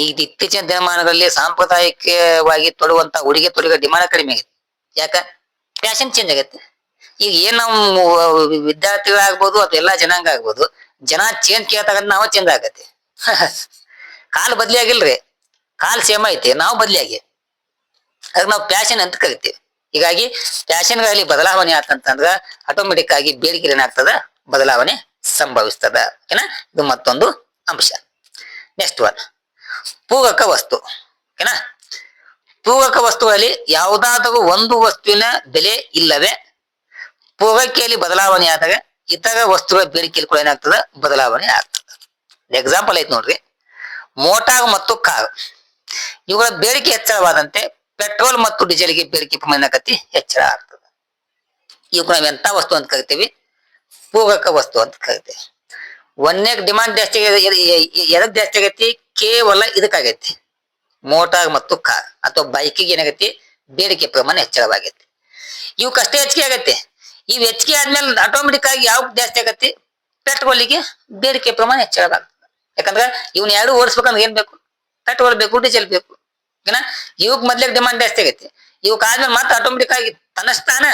ಈಗ ಇತ್ತೀಚಿನ ದಿನಮಾನಗಳಲ್ಲಿ ಸಾಂಪ್ರದಾಯಿಕವಾಗಿ ತೊಡುವಂತ ಉಡುಗೆ ತೊಡುಗೆ ಡಿಮಾಂಡ್ ಕಡಿಮೆ ಆಗೈತಿ. ಯಾಕ? ಫ್ಯಾಷನ್ ಚೇಂಜ್ ಆಗೈತೆ. ಈಗ ಏನ್ ನಾವು ವಿದ್ಯಾರ್ಥಿಗಳಾಗ್ಬೋದು ಅಥವಾ ಎಲ್ಲಾ ಜನಾಂಗ ಆಗ್ಬೋದು, ಜನ ಚೇಂಜ್ ಕೇಳ್ತಾಗ ನಾವು ಚೇಂಜ್ ಆಗತ್ತೆ. (laughs) ಕಾಲ್ ಬದ್ಲಿ ಆಗಿಲ್ರಿ. ಕಾಲ್ ಸೇಮ್ ಐತಿ, ನಾವು ಬದ್ಲಿ ಆಗಿ. ಅದಕ್ಕೆ ನಾವು ಫ್ಯಾಷನ್ ಅಂತ ಕರಿತೀವಿ. ಹೀಗಾಗಿ ಫ್ಯಾಷನ್ಗಳಲ್ಲಿ ಬದಲಾವಣೆ ಆತಂತಂದ್ರ ಆಟೋಮೆಟಿಕ್ ಆಗಿ ಬೇಡಿಕೆ ಏನಾಗ್ತದ ಬದಲಾವಣೆ ಸಂಭವಿಸ್ತದೆ. ಓಕೆನಾ? ಇದು ಮತ್ತೊಂದು ಅಂಶ. ನೆಕ್ಸ್ಟ್ ಒನ್ ಪೂರಕ ವಸ್ತು. ಓಕೆನಾ? ಪೂರಕ ವಸ್ತುಗಳಲ್ಲಿ ಯಾವುದಾದರೂ ಒಂದು ವಸ್ತುವಿನ ಬೆಲೆ ಇಲ್ಲವೇ ಪೂಗಕೆಯಲ್ಲಿ ಬದಲಾವಣೆ ಆದಾಗ ಇತರ ವಸ್ತುಗಳ ಬೇಡಿಕೆಯಲ್ಲಿ ಕೂಡ ಏನಾಗ್ತದ? ಬದಲಾವಣೆ ಆಗ್ತದೆ. ಎಕ್ಸಾಂಪಲ್ ಐತೆ ನೋಡ್ರಿ. ಮೋಟಾರ್ ಮತ್ತು ಕಾರ್. ಇವುಗಳ ಬೇಡಿಕೆ ಹೆಚ್ಚಳವಾದಂತೆ ಪೆಟ್ರೋಲ್ ಮತ್ತು ಡೀಸೆಲ್ಗೆ ಬೇಡಿಕೆ ಪ್ರಮಾಣ ಹೆಚ್ಚಳ ಆಗ್ತದೆ. ಇವು ನಾವು ಎಂತ ವಸ್ತು ಅಂತ ಕರಿತೀವಿ? ಪೂರಕ ವಸ್ತು ಅಂತ ಕರಿತೇವೆ ಒಂದೇ ಡಿಮಾಂಡ್ ಜಾಸ್ತಿ ಎದಕ್ ಜಾಸ್ತಿ ಆಗೈತಿ? ಕೇವಲ ಇದಕ್ಕಾಗೈತಿ. ಮೋಟಾರ್ ಮತ್ತು ಕಾರ್ ಅಥವಾ ಬೈಕಿಗೆ ಏನಾಗೈತಿ? ಬೇಡಿಕೆ ಪ್ರಮಾಣ ಹೆಚ್ಚಳವಾಗೈತಿ. ಇವಕ್ಕಷ್ಟೇ ಹೆಚ್ಚಿಗೆ ಆಗತ್ತೆ ಇವ್ ಹೆಚ್ಚಿಗೆ ಆದ್ಮೇಲೆ ಆಟೋಮೆಟಿಕ್ ಆಗಿ ಯಾವ ಜಾಸ್ತಿ ಆಗತ್ತೆ ಪೆಟ್ರೋಲಿಗೆ ಬೇಡಿಕೆ ಪ್ರಮಾಣ ಹೆಚ್ಚಳವಾಗುತ್ತೆ ಯಾಕಂದ್ರೆ ಇವ್ನ ಯಾರು ಓಡಿಸ್ಬೇಕಂದ್ರೆ ಏನ್ ಬೇಕು? ಪೆಟ್ರೋಲ್ ಬೇಕು, ಡೀಸೆಲ್ ಬೇಕು. ಏನ? ಇವಕ್ ಮೊದ್ಲೇ ಡಿಮಾಂಡ್ ಜಾಸ್ತಿ ಆಗೈತಿ. ಇವಕ್ ಆದ್ಮೇಲೆ ಮತ್ತೆ ಆಟೋಮೆಟಿಕ್ ಆಗಿ ತನ್ನಷ್ಟಾನ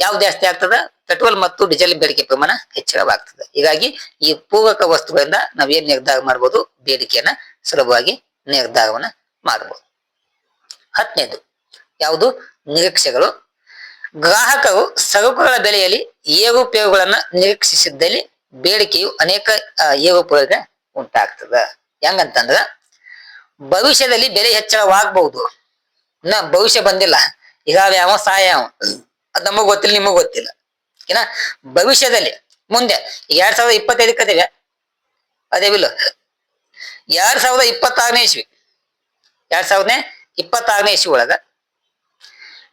ಯಾವ್ದು ಜಾಸ್ತಿ ಆಗ್ತದ, ಪೆಟ್ರೋಲ್ ಮತ್ತು ಡೀಸೆಲ್ ಬೇಡಿಕೆ ಪ್ರಮಾಣ ಹೆಚ್ಚಳವಾಗ್ತದೆ. ಹೀಗಾಗಿ ಈ ಪೂರಕ ವಸ್ತುಗಳಿಂದ ನಾವೇನ್ ನಿರ್ಧಾರ ಮಾಡ್ಬೋದು? ಬೇಡಿಕೆಯನ್ನ ಸುಲಭವಾಗಿ ನಿರ್ಧಾರವನ್ನ ಮಾಡಬಹುದು ಹತ್ತನೇದು ಯಾವುದು? ನಿರೀಕ್ಷೆಗಳು. ಗ್ರಾಹಕರು ಸರಕುಗಳ ಬೆಲೆಯಲ್ಲಿ ಏರುಪೇರುಗಳನ್ನ ನಿರೀಕ್ಷಿಸಿದ್ದಲ್ಲಿ ಬೇಡಿಕೆಯು ಅನೇಕ ಏರುಪೇರುಗಳಿಗೆ ಉಂಟಾಗ್ತದ. ಹೆಂಗಂತಂದ್ರ, ಭವಿಷ್ಯದಲ್ಲಿ ಬೆಲೆ ಹೆಚ್ಚಳವಾಗಬಹುದು. ಇನ್ನ ಭವಿಷ್ಯ ಬಂದಿಲ್ಲ. ಈಗ ಯಾವ ಅದ್ ನಮಗ್ ಗೊತ್ತಿಲ್ಲ, ನಿಮಗ್ ಗೊತ್ತಿಲ್ಲ. ಏನ? ಭವಿಷ್ಯದಲ್ಲಿ, ಮುಂದೆ, ಎರಡ್ ಸಾವಿರದ ಇಪ್ಪತ್ತೈದಕ್ಕೆ ಅದೇವೆ ಅದೇ ಬಿಲ್ ಎರಡ್ ಸಾವಿರದ ಇಪ್ಪತ್ತಾರನೇ ಇಸ್ವಿ. ಎರಡ್ ಸಾವಿರದ ಇಪ್ಪತ್ತಾರನೇ ಇಸ್ವಿ ಒಳಗ.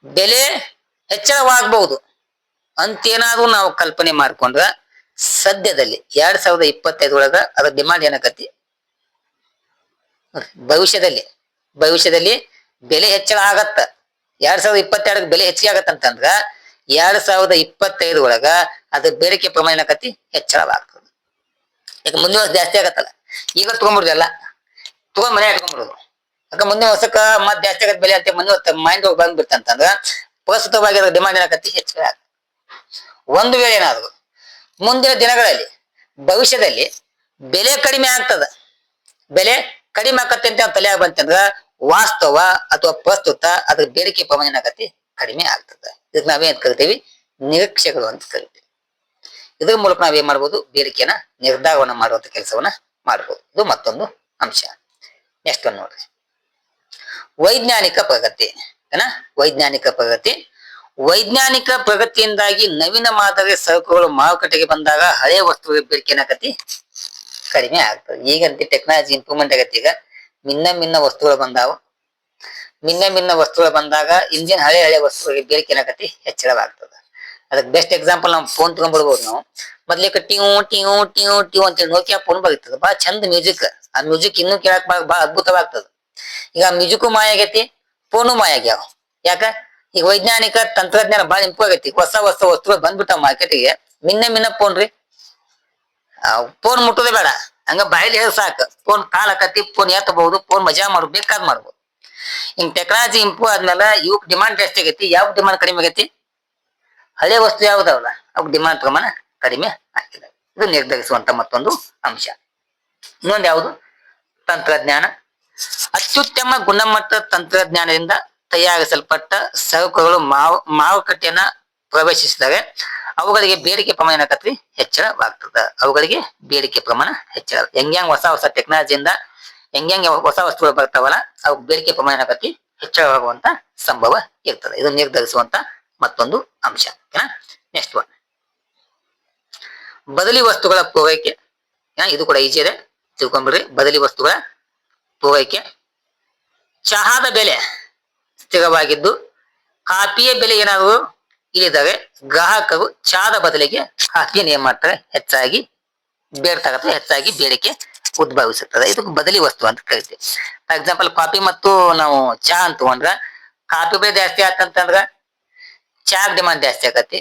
ಬೆಲೆ ಹೆಚ್ಚಳವಾಗಬಹುದು. ಅಂತೇನಾದ್ರೂ ನಾವು ಕಲ್ಪನೆ ಮಾಡ್ಕೊಂಡ್ರ ಸದ್ಯದಲ್ಲಿ ಎರಡ್ ಸಾವಿರದ ಇಪ್ಪತ್ತೈದರೊಳಗ ಅದ್ರ ಡಿಮಾಂಡ್ ಏನಕತಿ ಭವಿಷ್ಯದಲ್ಲಿ. ಭವಿಷ್ಯದಲ್ಲಿ ಬೆಲೆ ಹೆಚ್ಚಳ ಆಗತ್ತ. ಎರಡ್ ಸಾವಿರದ ಇಪ್ಪತ್ತೆರಡಕ್ಕೆ ಬೆಲೆ ಹೆಚ್ಚಿಗೆ ಆಗತ್ತಂತಂದ್ರ ಎರಡ್ ಸಾವಿರದ ಇಪ್ಪತ್ತೈದು ಒಳಗ ಅದು ಬೇಡಿಕೆ ಪ್ರಮಾಣ ಏನಾಕತಿ ಹೆಚ್ಚಳವಾಗ್ತದೆ. ಯಾಕೆ ಮುಂದಿನ ವರ್ಷ ಜಾಸ್ತಿ ಆಗತ್ತಲ್ಲ. ಈಗ ತಗೊಂಡ್ಬಿಡುದಲ್ಲ ತಗೊಂಡ್ ಮನೆ ಇಟ್ಕೊಂಡ್ಬಿಡುದು ಯಾಕ ಮುಂದಿನ ವರ್ಷಕ್ಕ ಮತ್ತೆ ಜಾಸ್ತಿ ಆಗತ್ತೆ ಬೆಲೆ ಅಂತ ಮುಂದಿನ ವರ್ಷ ಮೈಂಡ್ ಬಂದ್ಬಿಡ್ತಂತಂದ್ರ ಪ್ರಸ್ತುತವಾಗಿ ಅದ್ರ ಡಿಮಾಂಡ್ ಏನಕತಿ ಹೆಚ್ಚಳ ಆಗ್ತದೆ ಒಂದು ವೇಳೆ ಏನಾದ್ರು ಮುಂದಿನ ದಿನಗಳಲ್ಲಿ ಭವಿಷ್ಯದಲ್ಲಿ ಬೆಲೆ ಕಡಿಮೆ ಆಗ್ತದ. ಬೆಲೆ ಕಡಿಮೆ ಆಕತ್ತೆ ಅಂತ ತಲೆ ಬಂತಂದ್ರ ವಾಸ್ತವ ಅಥವಾ ಪ್ರಸ್ತುತ ಅದ್ರ ಬೇಡಿಕೆ ಪ್ರಮಾಣ ಏನಾಗತ್ತೆ ಕಡಿಮೆ ಆಗ್ತದ. ಇದಕ್ಕೆ ನಾವೇನ್ ಕರಿತೀವಿ? ನಿರೀಕ್ಷೆಗಳು ಅಂತ ಕರಿತೀವಿ. ಇದ್ರ ಮೂಲಕ ನಾವೇನ್ ಮಾಡ್ಬೋದು? ಬೇಡಿಕೆಯನ್ನ ನಿರ್ಧಾರವನ್ನ ಮಾಡುವಂತ ಕೆಲಸವನ್ನ ಮಾಡ್ಬೋದು. ಇದು ಮತ್ತೊಂದು ಅಂಶ. ನೆಕ್ಸ್ಟ್ ಒಂದು ನೋಡ್ರಿ. ವೈಜ್ಞಾನಿಕ ಪ್ರಗತಿ. ಏನ? ವೈಜ್ಞಾನಿಕ ಪ್ರಗತಿ. ವೈಜ್ಞಾನಿಕ ಪ್ರಗತಿಯಿಂದಾಗಿ ನವೀನ ಮಾದರಿ ಸರಕುಗಳು ಮಾರುಕಟ್ಟೆಗೆ ಬಂದಾಗ ಹಳೆಯ ವಸ್ತುಗಳ ಬೇಡಿಕೆ ಏನಾಗತಿ ಕಡಿಮೆ ಆಗ್ತದೆ. ಈಗಂತೆ ಟೆಕ್ನಾಲಜಿ ಇಂಪ್ರೂವ್ಮೆಂಟ್ ಆಗತ್ತೆ ಈಗ. ಮಿನ್ನ ಮಿನ್ನ ವಸ್ತುಗಳು ಬಂದಾವು. ಮಿನ್ನ ಮಿನ್ನ ವಸ್ತುಗಳು ಬಂದಾಗ ಇಂಜಿನ್ ಹಳೆ ಹಳೆ ವಸ್ತುಗಳಿಗೆ ಬೇಡಿಕೆ ಏನಾಗತಿ ಹೆಚ್ಚಳವಾಗ್ತದ. ಅದಕ್ಕೆ ಬೆಸ್ಟ್ ಎಕ್ಸಾಂಪಲ್ ನಾವು ಫೋನ್ ತಗೊಂಡ್ಬಿಡ್ಬೋದು ನಾವು. ಮೊದ್ಲಿಕ್ಕೆ ಟ್ಯೂ ಟ್ಯೂ ಟ್ಯೂ ಅಂತ ನೋಕಿಯಾ ಫೋನ್ ಬರ್ತದೆ ಬಾ ಚಂದ ಮ್ಯೂಸಿಕ್ ಆ ಮ್ಯೂಸಿಕ್ ಇನ್ನೂ ಕೇಳಕ್ ಬಹಳ ಅದ್ಭುತವಾಗ್ತದೆ. ಈಗ ಮ್ಯೂಸಿಕ್ ಮಾಯ ಆಗೈತಿ ಫೋನು ಮಾಯ ಆಗ್ಯಾವ. ಯಾಕ? ಈಗ ವೈಜ್ಞಾನಿಕ ತಂತ್ರಜ್ಞಾನ ಬಹಳ ಇಂಪ್ರೂವ್ ಆಗೈತಿ. ಹೊಸ ಹೊಸ ವಸ್ತುಗಳು ಬಂದ್ಬಿಟ್ಟಾವ ಮಾರ್ಕೆಟಿಗೆ ಮಿನ್ನ ಮಿನ್ನ ಫೋನ್ ರೀ. ಫೋನ್ ಮುಟ್ಟೋದೇ ಬೇಡ. ಹಂಗ ಬಾಯಲ್ಲಿ ಹೇಳಿ ಸಾಕು. ಫೋನ್ ಕಾಲ್ ಹಾಕತಿ ಫೋನ್ ಎತ್ತಬಹುದು ಫೋನ್ ಮಜಾ ಮಾಡು ಬೇಕಾದ್ ಮಾಡ್ಬೋದು. ಹಿಂಗ್ ಟೆಕ್ನಾಲಜಿ ಇಂಪ್ರೂವ್ ಆದ್ಮೇಲೆ ಇವಕ್ ಡಿಮಾಂಡ್ ಜಾಸ್ತಿ ಆಗೈತಿ. ಯಾವ ಡಿಮಾಂಡ್ ಕಡಿಮೆ ಆಗೈತಿ? ಹಳೆ ವಸ್ತು ಯಾವ್ದಾವಲ್ಲ ಅವಕ್ ಡಿಮಾಂಡ್ ಪ್ರಮಾಣ ಕಡಿಮೆ ಆಗ್ತದೆ ಇದು ನಿರ್ಧರಿಸುವಂತ ಮತ್ತೊಂದು ಅಂಶ. ಇನ್ನೊಂದು ಯಾವುದು? ತಂತ್ರಜ್ಞಾನ. ಅತ್ಯುತ್ತಮ ಗುಣಮಟ್ಟದ ತಂತ್ರಜ್ಞಾನದಿಂದ ತಯಾರಿಸಲ್ಪಟ್ಟ ಸರಕುಗಳು ಮಾವು ಮಾರುಕಟ್ಟೆಯನ್ನ ಪ್ರವೇಶಿಸಿದಾಗ ಅವುಗಳಿಗೆ ಬೇಡಿಕೆ ಪ್ರಮಾಣ ಏನಾಗತ್ರಿ ಹೆಚ್ಚಳವಾಗ್ತದ. ಅವುಗಳಿಗೆ ಬೇಡಿಕೆ ಪ್ರಮಾಣ ಹೆಚ್ಚಳ. ಹೆಂಗ್ಯಾಂಗ್ ಹೊಸ ಹೊಸ ಟೆಕ್ನಾಲಜಿಯಿಂದ ಹೆಂಗ್ಯಾಂಗ್ ಹೊಸ ವಸ್ತುಗಳು ಬರ್ತಾವಲ್ಲ ಅವು ಬೇಡಿಕೆ ಪ್ರಮಾಣ ಏನಾಗತ್ತಿ ಹೆಚ್ಚಳವಾಗುವಂತ ಸಂಭವ ಇರ್ತದೆ. ಇದು ನಿರ್ಧರಿಸುವಂತ ಮತ್ತೊಂದು ಅಂಶ. ನೆಕ್ಸ್ಟ್ ಒನ್ ಬದಲಿ ವಸ್ತುಗಳ ಪೂರೈಕೆ. ಇದು ಕೂಡ ಈಜಿ ಇದೆ. ತಿಳ್ಕೊಂಡ್ಬಿಡ್ರಿ ಬದಲಿ ವಸ್ತುಗಳ ಪೂರೈಕೆ. ಚಹಾದ ಬೆಲೆ ಸ್ಥಿರವಾಗಿದ್ದು, ಕಾಫಿಯ ಬೆಲೆ ಏನಾದರೂ ಇಳಿದರೆ ಗ್ರಾಹಕರು ಚಾದ ಬದಲಿಗೆ ಕಾಫಿಯನ್ನು ಏನ್ ಮಾಡ್ತಾರೆ. ಹೆಚ್ಚಾಗಿ ಬೇಡ್ತಾಗತ್ತೆ ಹೆಚ್ಚಾಗಿ ಬೇಡಿಕೆ ಉದ್ಭವಿಸುತ್ತದೆ. ಇದು ಬದಲಿ ವಸ್ತು ಅಂತ ಕರಿತೀವಿ. ಫಾರ್ ಎಕ್ಸಾಂಪಲ್ ಕಾಫಿ ಮತ್ತು ನಾವು ಚಹಾ ಅಂತ ತಗೊಂಡ್ರ, ಕಾಫಿ ಬೆಲೆ ಜಾಸ್ತಿ ಆತಂತಂದ್ರ ಚಹಾ ಡಿಮಾಂಡ್ ಜಾಸ್ತಿ ಆಗತ್ತೆ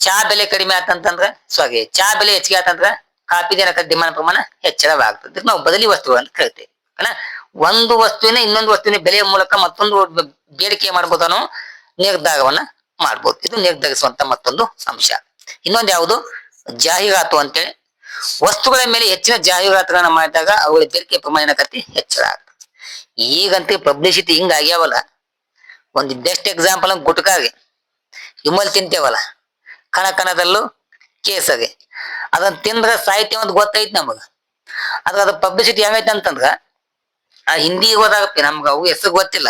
ಚಹಾ ಬೆಲೆ ಕಡಿಮೆ ಆತಂತಂದ್ರ ಸ್ವಾಗಿ ಚಹಾ ಬೆಲೆ ಹೆಚ್ಚಿಗೆ ಆತಂದ್ರ ಕಾಫಿ ಡಿಮಾಂಡ್ ಪ್ರಮಾಣ ಹೆಚ್ಚಳವಾಗ್ತದೆ. ನಾವು ಬದಲಿ ವಸ್ತು ಅಂತ ಕರಿತೀವಿ. ಒಂದು ವಸ್ತುವಿನ ಇನ್ನೊಂದು ವಸ್ತುವಿನ ಬೆಲೆಯ ಮೂಲಕ ಮತ್ತೊಂದು ಬೇಡಿಕೆ ಮಾಡ್ಬೋದನ್ನು ನಿರ್ಧಾರವನ್ನ ಮಾಡ್ಬೋದು. ಇದು ನಿರ್ಧರಿಸುವಂತ ಮತ್ತೊಂದು ಅಂಶ. ಇನ್ನೊಂದು ಯಾವುದು? ಜಾಹೀರಾತು ಅಂತೇಳಿ. ವಸ್ತುಗಳ ಮೇಲೆ ಹೆಚ್ಚಿನ ಜಾಹೀರಾತುಗಳನ್ನ ಮಾಡಿದಾಗ ಅವುಗಳ ಬೇಡಿಕೆ ಪ್ರಮಾಣ ಕತ್ತಿ ಹೆಚ್ಚಳ ಈಗಂತೂ ಪಬ್ಲಿಸಿಟಿ ಹಿಂಗ ಆಗ್ಯಾವಲ್ಲ. ಒಂದು ಬೆಸ್ಟ್ ಎಕ್ಸಾಂಪಲ್ ಗುಟ್ಕಾಗೆ. ವಿಮಲ್ ತಿಂತೇವಲ್ಲ. ಕಣ ಕಣದಲ್ಲೂ ಕೇಸಗೆ. ಅದನ್ನ ತಿಂದ್ರೆ ಸಾಹಿತ್ಯ ಅಂತ ಗೊತ್ತೈತಿ ನಮಗ. ಅದ್ರ ಅದ್ರ ಪಬ್ಲಿಸಿಟಿ ಹೆಂಗೈತೆ ಅಂತಂದ್ರ, ಆ ಹಿಂದಿ ಹೋದಾಗ ನಮ್ಗೆ ಅವು ಹೆಸರು ಗೊತ್ತಿಲ್ಲ.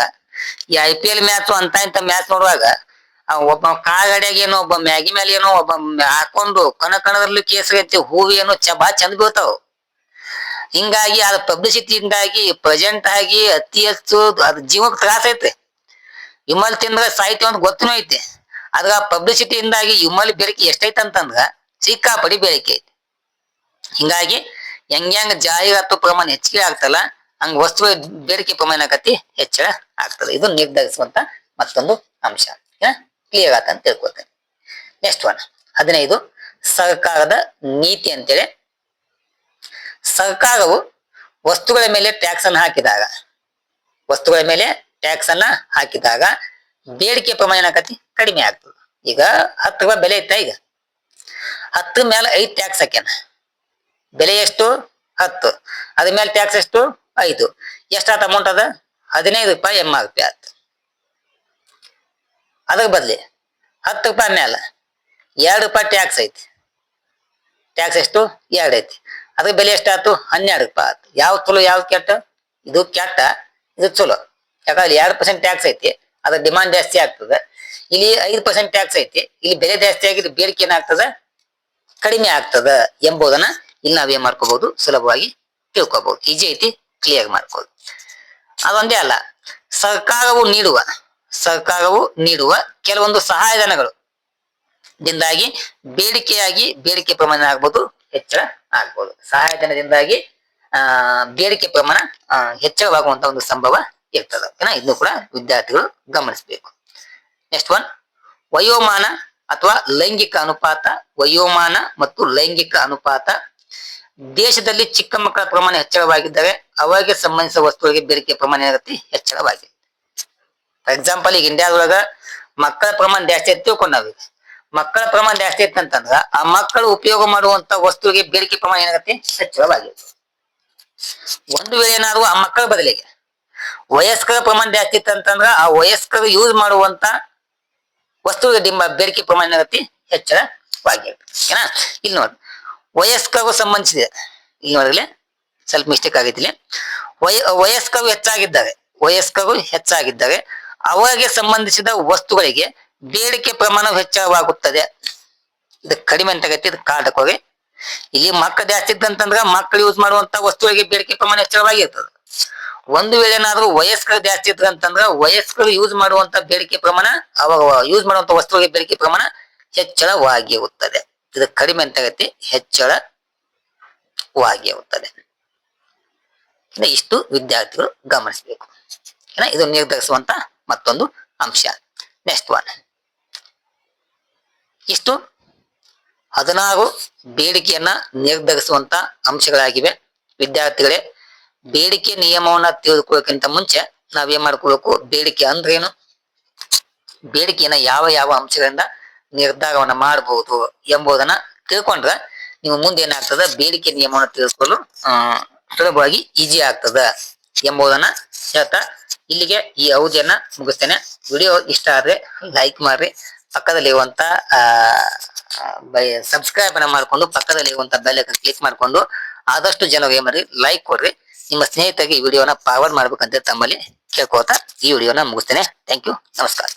ಈ ಐ ಪಿ ಎಲ್ ಮ್ಯಾಚ್ ಅಂತ ಇಂತ ಮ್ಯಾಚ್ ನೋಡುವಾಗ ಒಬ್ಬ ಕಾಗಡ್ಯಾಗ ಏನೋ ಒಬ್ಬ ಮ್ಯಾಗಿ ಮೇಲೆ ಏನೋ ಒಬ್ಬ ಹಾಕೊಂಡು ಕಣ ಕಣದಲ್ಲೂ ಐತಿ ಹೂವು ಏನೋ ಚ ಬಾ ಚಂದ ಬೀಳ್ತಾವ. ಹಿಂಗಾಗಿ ಅದ ಪಬ್ಲಿಸಿಟಿಯಿಂದಾಗಿ ಪ್ರೆಸೆಂಟ್ ಆಗಿ, ಅತಿ ಹೆಚ್ಚು ಅದ್ ಜೀವಕ್ಕೆ ತ್ರಾಸ ಐತೆ ವಿಮಲ್ ತಿಂದ್ರೆ ಸಾಹಿತ್ಯ ಅಂತ ಗೊತ್ತೂ ಐತೆ. ಅದ್ರ ಪಬ್ಲಿಸಿಟಿಯಿಂದಾಗಿ ವಿಮಲ್ ಬೇಡಿಕೆ ಎಷ್ಟೈತೆ ಅಂತಂದ್ರ ಸಿಕ್ಕಾಪಡಿ ಬೇಡಿಕೆ ಐತಿ. ಹಿಂಗಾಗಿ ಹೆಂಗ್ ಹೆಂಗ್ ಜಾಹೀರಾತು ಪ್ರಮಾಣ ಹೆಚ್ಚಿಗೆ ಆಗ್ತಲ್ಲ, ಹಂಗ ವಸ್ತು ಬೇಡಿಕೆ ಪ್ರಮಾಣ ಆಗತಿ ಹೆಚ್ಚಳ ಆಗ್ತದೆ. ಇದು ನಿರ್ಧರಿಸುವಂತ ಮತ್ತೊಂದು ಅಂಶ. ಕ್ಲಿಯರ್ ಆತ ಅಂತ ತಿಳ್ಕೊಳ್ತೇನೆ. ನೆಕ್ಸ್ಟ್ ಒನ್ ಹದಿನೈದು ಸರ್ಕಾರದ ನೀತಿ ಅಂತೇಳಿ. ಸರ್ಕಾರವು ವಸ್ತುಗಳ ಮೇಲೆ ಟ್ಯಾಕ್ಸ್ ಅನ್ನು ಹಾಕಿದಾಗ, ವಸ್ತುಗಳ ಮೇಲೆ ಟ್ಯಾಕ್ಸ್ ಅನ್ನ ಹಾಕಿದಾಗ ಬೇಡಿಕೆ ಪ್ರಮಾಣ ಏನಾಗತಿ ಕಡಿಮೆ ಆಗ್ತದೆ. ಈಗ ಹತ್ತು ರೂಪಾಯಿ ಬೆಲೆ ಇತ್ತ ಈಗ? ಹತ್ತು ಮೇಲೆ ಐದು ಟ್ಯಾಕ್ಸ್ ಹಾಕ್ಯಾನ. ಬೆಲೆ ಎಷ್ಟು? ಹತ್ತು. ಅದ್ರ ಮೇಲೆ ಟ್ಯಾಕ್ಸ್ ಎಷ್ಟು? ಐದು. ಎಷ್ಟಾತ ಅಮೌಂಟ್ ಅದ? ಹದಿನೈದು ರೂಪಾಯಿ ಎಂ ಆರ್ ಪಿ ಆಯ್ತು ಅದ್ರ ಬದ್ಲಿ ಹತ್ತು ರೂಪಾಯಿ ಅಲ್ಲ. ಎರಡು ರೂಪಾಯಿ ಟ್ಯಾಕ್ಸ್ ಐತಿ. ಟ್ಯಾಕ್ಸ್ ಎಷ್ಟು? ಎರಡು ಐತಿ. ಅದ್ರ ಬೆಲೆ ಎಷ್ಟಾಯ್ತು? ಹನ್ನೆರಡು ರೂಪಾಯಿ ಆಯ್ತು. ಯಾವ ಚಲೋ, ಯಾವ್ದು ಕೆಟ್ಟ? ಇದು ಕೆಟ್ಟ, ಇದು ಚಲೋ. ಯಾಕಂದ್ರೆ ಎರಡು ಪರ್ಸೆಂಟ್ ಟ್ಯಾಕ್ಸ್ ಐತಿ. ಅದ್ರ ಡಿಮಾಂಡ್ ಜಾಸ್ತಿ ಆಗ್ತದೆ. ಇಲ್ಲಿ ಐದು ಪರ್ಸೆಂಟ್ ಟ್ಯಾಕ್ಸ್ ಐತಿ. ಇಲ್ಲಿ ಬೆಲೆ ಜಾಸ್ತಿ ಆಗಿದ್ದು ಬೇಡಿಕೆ ಏನಾಗ್ತದೆ? ಕಡಿಮೆ ಆಗ್ತದೆ ಎಂಬುದನ್ನ ಇಲ್ಲಿ ನಾವೇನ್ ಮಾಡ್ಕೋಬಹುದು? ಸುಲಭವಾಗಿ ತಿಳ್ಕೊಬಹುದು. ಈಜಿ ಐತಿ ಕ್ಲಿಯರ್ ಮಾಡ್ಕೋದು ಅದೊಂದೇ ಅಲ್ಲ. ಸರ್ಕಾರವು ನೀಡುವ ಸರ್ಕಾರವು ನೀಡುವ ಕೆಲವೊಂದು ಸಹಾಯಧನಗಳು. ದಿಂದಾಗಿ ಬೇಡಿಕೆಯಾಗಿ ಬೇಡಿಕೆ ಪ್ರಮಾಣ ಆಗ್ಬೋದು, ಹೆಚ್ಚಳ ಆಗ್ಬೋದು. ಸಹಾಯಧನದಿಂದಾಗಿ, ಆ, ಬೇಡಿಕೆ ಪ್ರಮಾಣ ಹೆಚ್ಚಳವಾಗುವಂತ ಒಂದು ಸಂಭವ ಇರ್ತದೆ. ಏನ ಇದನ್ನು ಕೂಡ ವಿದ್ಯಾರ್ಥಿಗಳು ಗಮನಿಸಬೇಕು. ನೆಕ್ಸ್ಟ್ ಒನ್ ವಯೋಮಾನ ಅಥವಾ ಲೈಂಗಿಕ ಅನುಪಾತ, ವಯೋಮಾನ ಮತ್ತು ಲೈಂಗಿಕ ಅನುಪಾತ. ದೇಶದಲ್ಲಿ ಚಿಕ್ಕ ಮಕ್ಕಳ ಪ್ರಮಾಣ ಹೆಚ್ಚಳವಾಗಿದ್ದರೆ, ಅವಾಗೆ ಸಂಬಂಧಿಸಿದ ವಸ್ತುಗಳಿಗೆ ಬೇಡಿಕೆ ಪ್ರಮಾಣ ಏನಾಗುತ್ತೆ? ಹೆಚ್ಚಳವಾಗಿದೆ. ಎಕ್ಸಾಂಪಲ್ ಈಗ ಇಂಡಿಯಾದೊಳಗ ಮಕ್ಕಳ ಪ್ರಮಾಣ ಜಾಸ್ತಿ ಐತಿ ತಿಳ್ಕೊಂಡ್ ಮಕ್ಕಳ ಪ್ರಮಾಣ ಜಾಸ್ತಿ ಐತಿ ಆ ಮಕ್ಕಳು ಉಪಯೋಗ ಮಾಡುವಂತ ವಸ್ತುವಿಗೆ ಬೇಡಿಕೆ ಪ್ರಮಾಣ ಏನಾಗತ್ತೆ? ಹೆಚ್ಚಳವಾಗಿದೆ ಒಂದು ವೇಳೆ ಏನಾದ್ರು ಆ ಮಕ್ಕಳ ಬದಲಿಗೆ ವಯಸ್ಕರ ಪ್ರಮಾಣ ಜಾಸ್ತಿ ಇತ್ತು ಅಂತಂದ್ರ ಆ ವಯಸ್ಕರು ಯೂಸ್ ಮಾಡುವಂತ ವಸ್ತುವಿಗೆ ಡಿಂಬ ಬೇಡಿಕೆ ಪ್ರಮಾಣ ಏನಾಗತ್ತೆ? ಹೆಚ್ಚಳವಾಗಿರುತ್ತೆ ಓಕೆನಾ ಇಲ್ಲಿ ನೋಡಿ. ವಯಸ್ಕರಿಗೂ ಸಂಬಂಧಿಸಿದೆ. ಈ ಸ್ವಲ್ಪ ಮಿಸ್ಟೇಕ್ ಆಗಿದ್ದಿಲ್ಲ. ವಯ, ವಯಸ್ಕರು ಹೆಚ್ಚಾಗಿದ್ದಾರೆ. ವಯಸ್ಕರು ಹೆಚ್ಚಾಗಿದ್ದಾರೆ. ಅವರಿಗೆ ಸಂಬಂಧಿಸಿದ ವಸ್ತುಗಳಿಗೆ ಬೇಡಿಕೆ ಪ್ರಮಾಣ ಹೆಚ್ಚಳವಾಗುತ್ತದೆ ಇದು ಕಡಿಮೆ ಅಂತ ಆಗೈತಿ ಇದು ಕಾಟಕೋಗಿ ಇಲ್ಲಿ ಮಕ್ಕಳು ಜಾಸ್ತಿ ಇದ್ದಂತಂದ್ರೆ ಮಕ್ಕಳು ಯೂಸ್ ಮಾಡುವಂತ ವಸ್ತುಗಳಿಗೆ ಬೇಡಿಕೆ ಪ್ರಮಾಣ ಹೆಚ್ಚಳವಾಗಿರ್ತದೆ. ಒಂದು ವೇಳೆ ಏನಾದ್ರೂ ವಯಸ್ಕರು ಜಾಸ್ತಿ ಇದ್ರು ಅಂತಂದ್ರ ವಯಸ್ಕರು ಯೂಸ್ ಮಾಡುವಂತ ಬೇಡಿಕೆ ಪ್ರಮಾಣ, ಅವಾಗ ಯೂಸ್ ಮಾಡುವಂತ ವಸ್ತುಗಳಿಗೆ ಬೇಡಿಕೆ ಪ್ರಮಾಣ ಹೆಚ್ಚಳವಾಗಿರುತ್ತದೆ. ಇದು ಕಡಿಮೆ ಅಂತ ಆಗೈತಿ ಹೆಚ್ಚಳವಾಗಿರುತ್ತದೆ. ಇಷ್ಟು ವಿದ್ಯಾರ್ಥಿಗಳು ಗಮನಿಸಬೇಕು. ಇದು ನಿರ್ಧರಿಸುವಂತ ಮತ್ತೊಂದು ಅಂಶ. ನೆಕ್ಸ್ಟ್ ಒನ್ ಇಷ್ಟು ಹದಿನಾರು ಬೇಡಿಕೆಯನ್ನ ನಿರ್ಧರಿಸುವಂತ ಅಂಶಗಳಾಗಿವೆ. ವಿದ್ಯಾರ್ಥಿಗಳೇ, ಬೇಡಿಕೆ ನಿಯಮವನ್ನ ತಿಳಿದುಕೊಳ್ಳೋಕ್ಕಿಂತ ಮುಂಚೆ ನಾವೇನ್ ಮಾಡ್ಕೊಳ್ಬೇಕು ಬೇಡಿಕೆ ಅಂದ್ರೇನು ಬೇಡಿಕೆಯನ್ನ ಯಾವ ಯಾವ ಅಂಶಗಳಿಂದ ನಿರ್ಧಾರವನ್ನ ಮಾಡಬಹುದು ಎಂಬುದನ್ನ ತಿಳ್ಕೊಂಡ್ರೆ ನೀವು ಮುಂದೆ ಏನಾಗ್ತದ? ಬೇಡಿಕೆ ನಿಯಮವನ್ನು ತಿಳಿಸ್ಕೊಳ್ಳಲು ಸುಲಭವಾಗಿ ಈಜಿ ಆಗ್ತದ ಎಂಬುದನ್ನ ಹೇಳ್ತಾ ಇಲ್ಲಿಗೆ ಈ ಅವಧಿಯನ್ನ ಮುಗಿಸ್ತೇನೆ. ವಿಡಿಯೋ ಇಷ್ಟ ಆದ್ರೆ ಲೈಕ್ ಮಾಡ್ರಿ. ಪಕ್ಕದಲ್ಲಿ ಇರುವಂತ ಸಬ್ಸ್ಕ್ರೈಬ್ ಅನ್ನ ಮಾಡ್ಕೊಂಡು ಪಕ್ಕದಲ್ಲಿ ಇರುವಂತ ಬೆಲ್ ಕ್ಲಿಕ್ ಮಾಡ್ಕೊಂಡು ಆದಷ್ಟು ಜನರು ಏನ್ ಲೈಕ್ ಕೊಡ್ರಿ. ನಿಮ್ಮ ಸ್ನೇಹಿತರಿಗೆ ಈ ವಿಡಿಯೋನ ಫಾರ್ವರ್ಡ್ ಮಾಡ್ಬೇಕಂತ ತಮ್ಮಲ್ಲಿ ಕೇಳ್ಕೊತಾ ಈ ವಿಡಿಯೋನ ಮುಗಿಸ್ತೇನೆ. ಥ್ಯಾಂಕ್ ಯು ನಮಸ್ಕಾರ.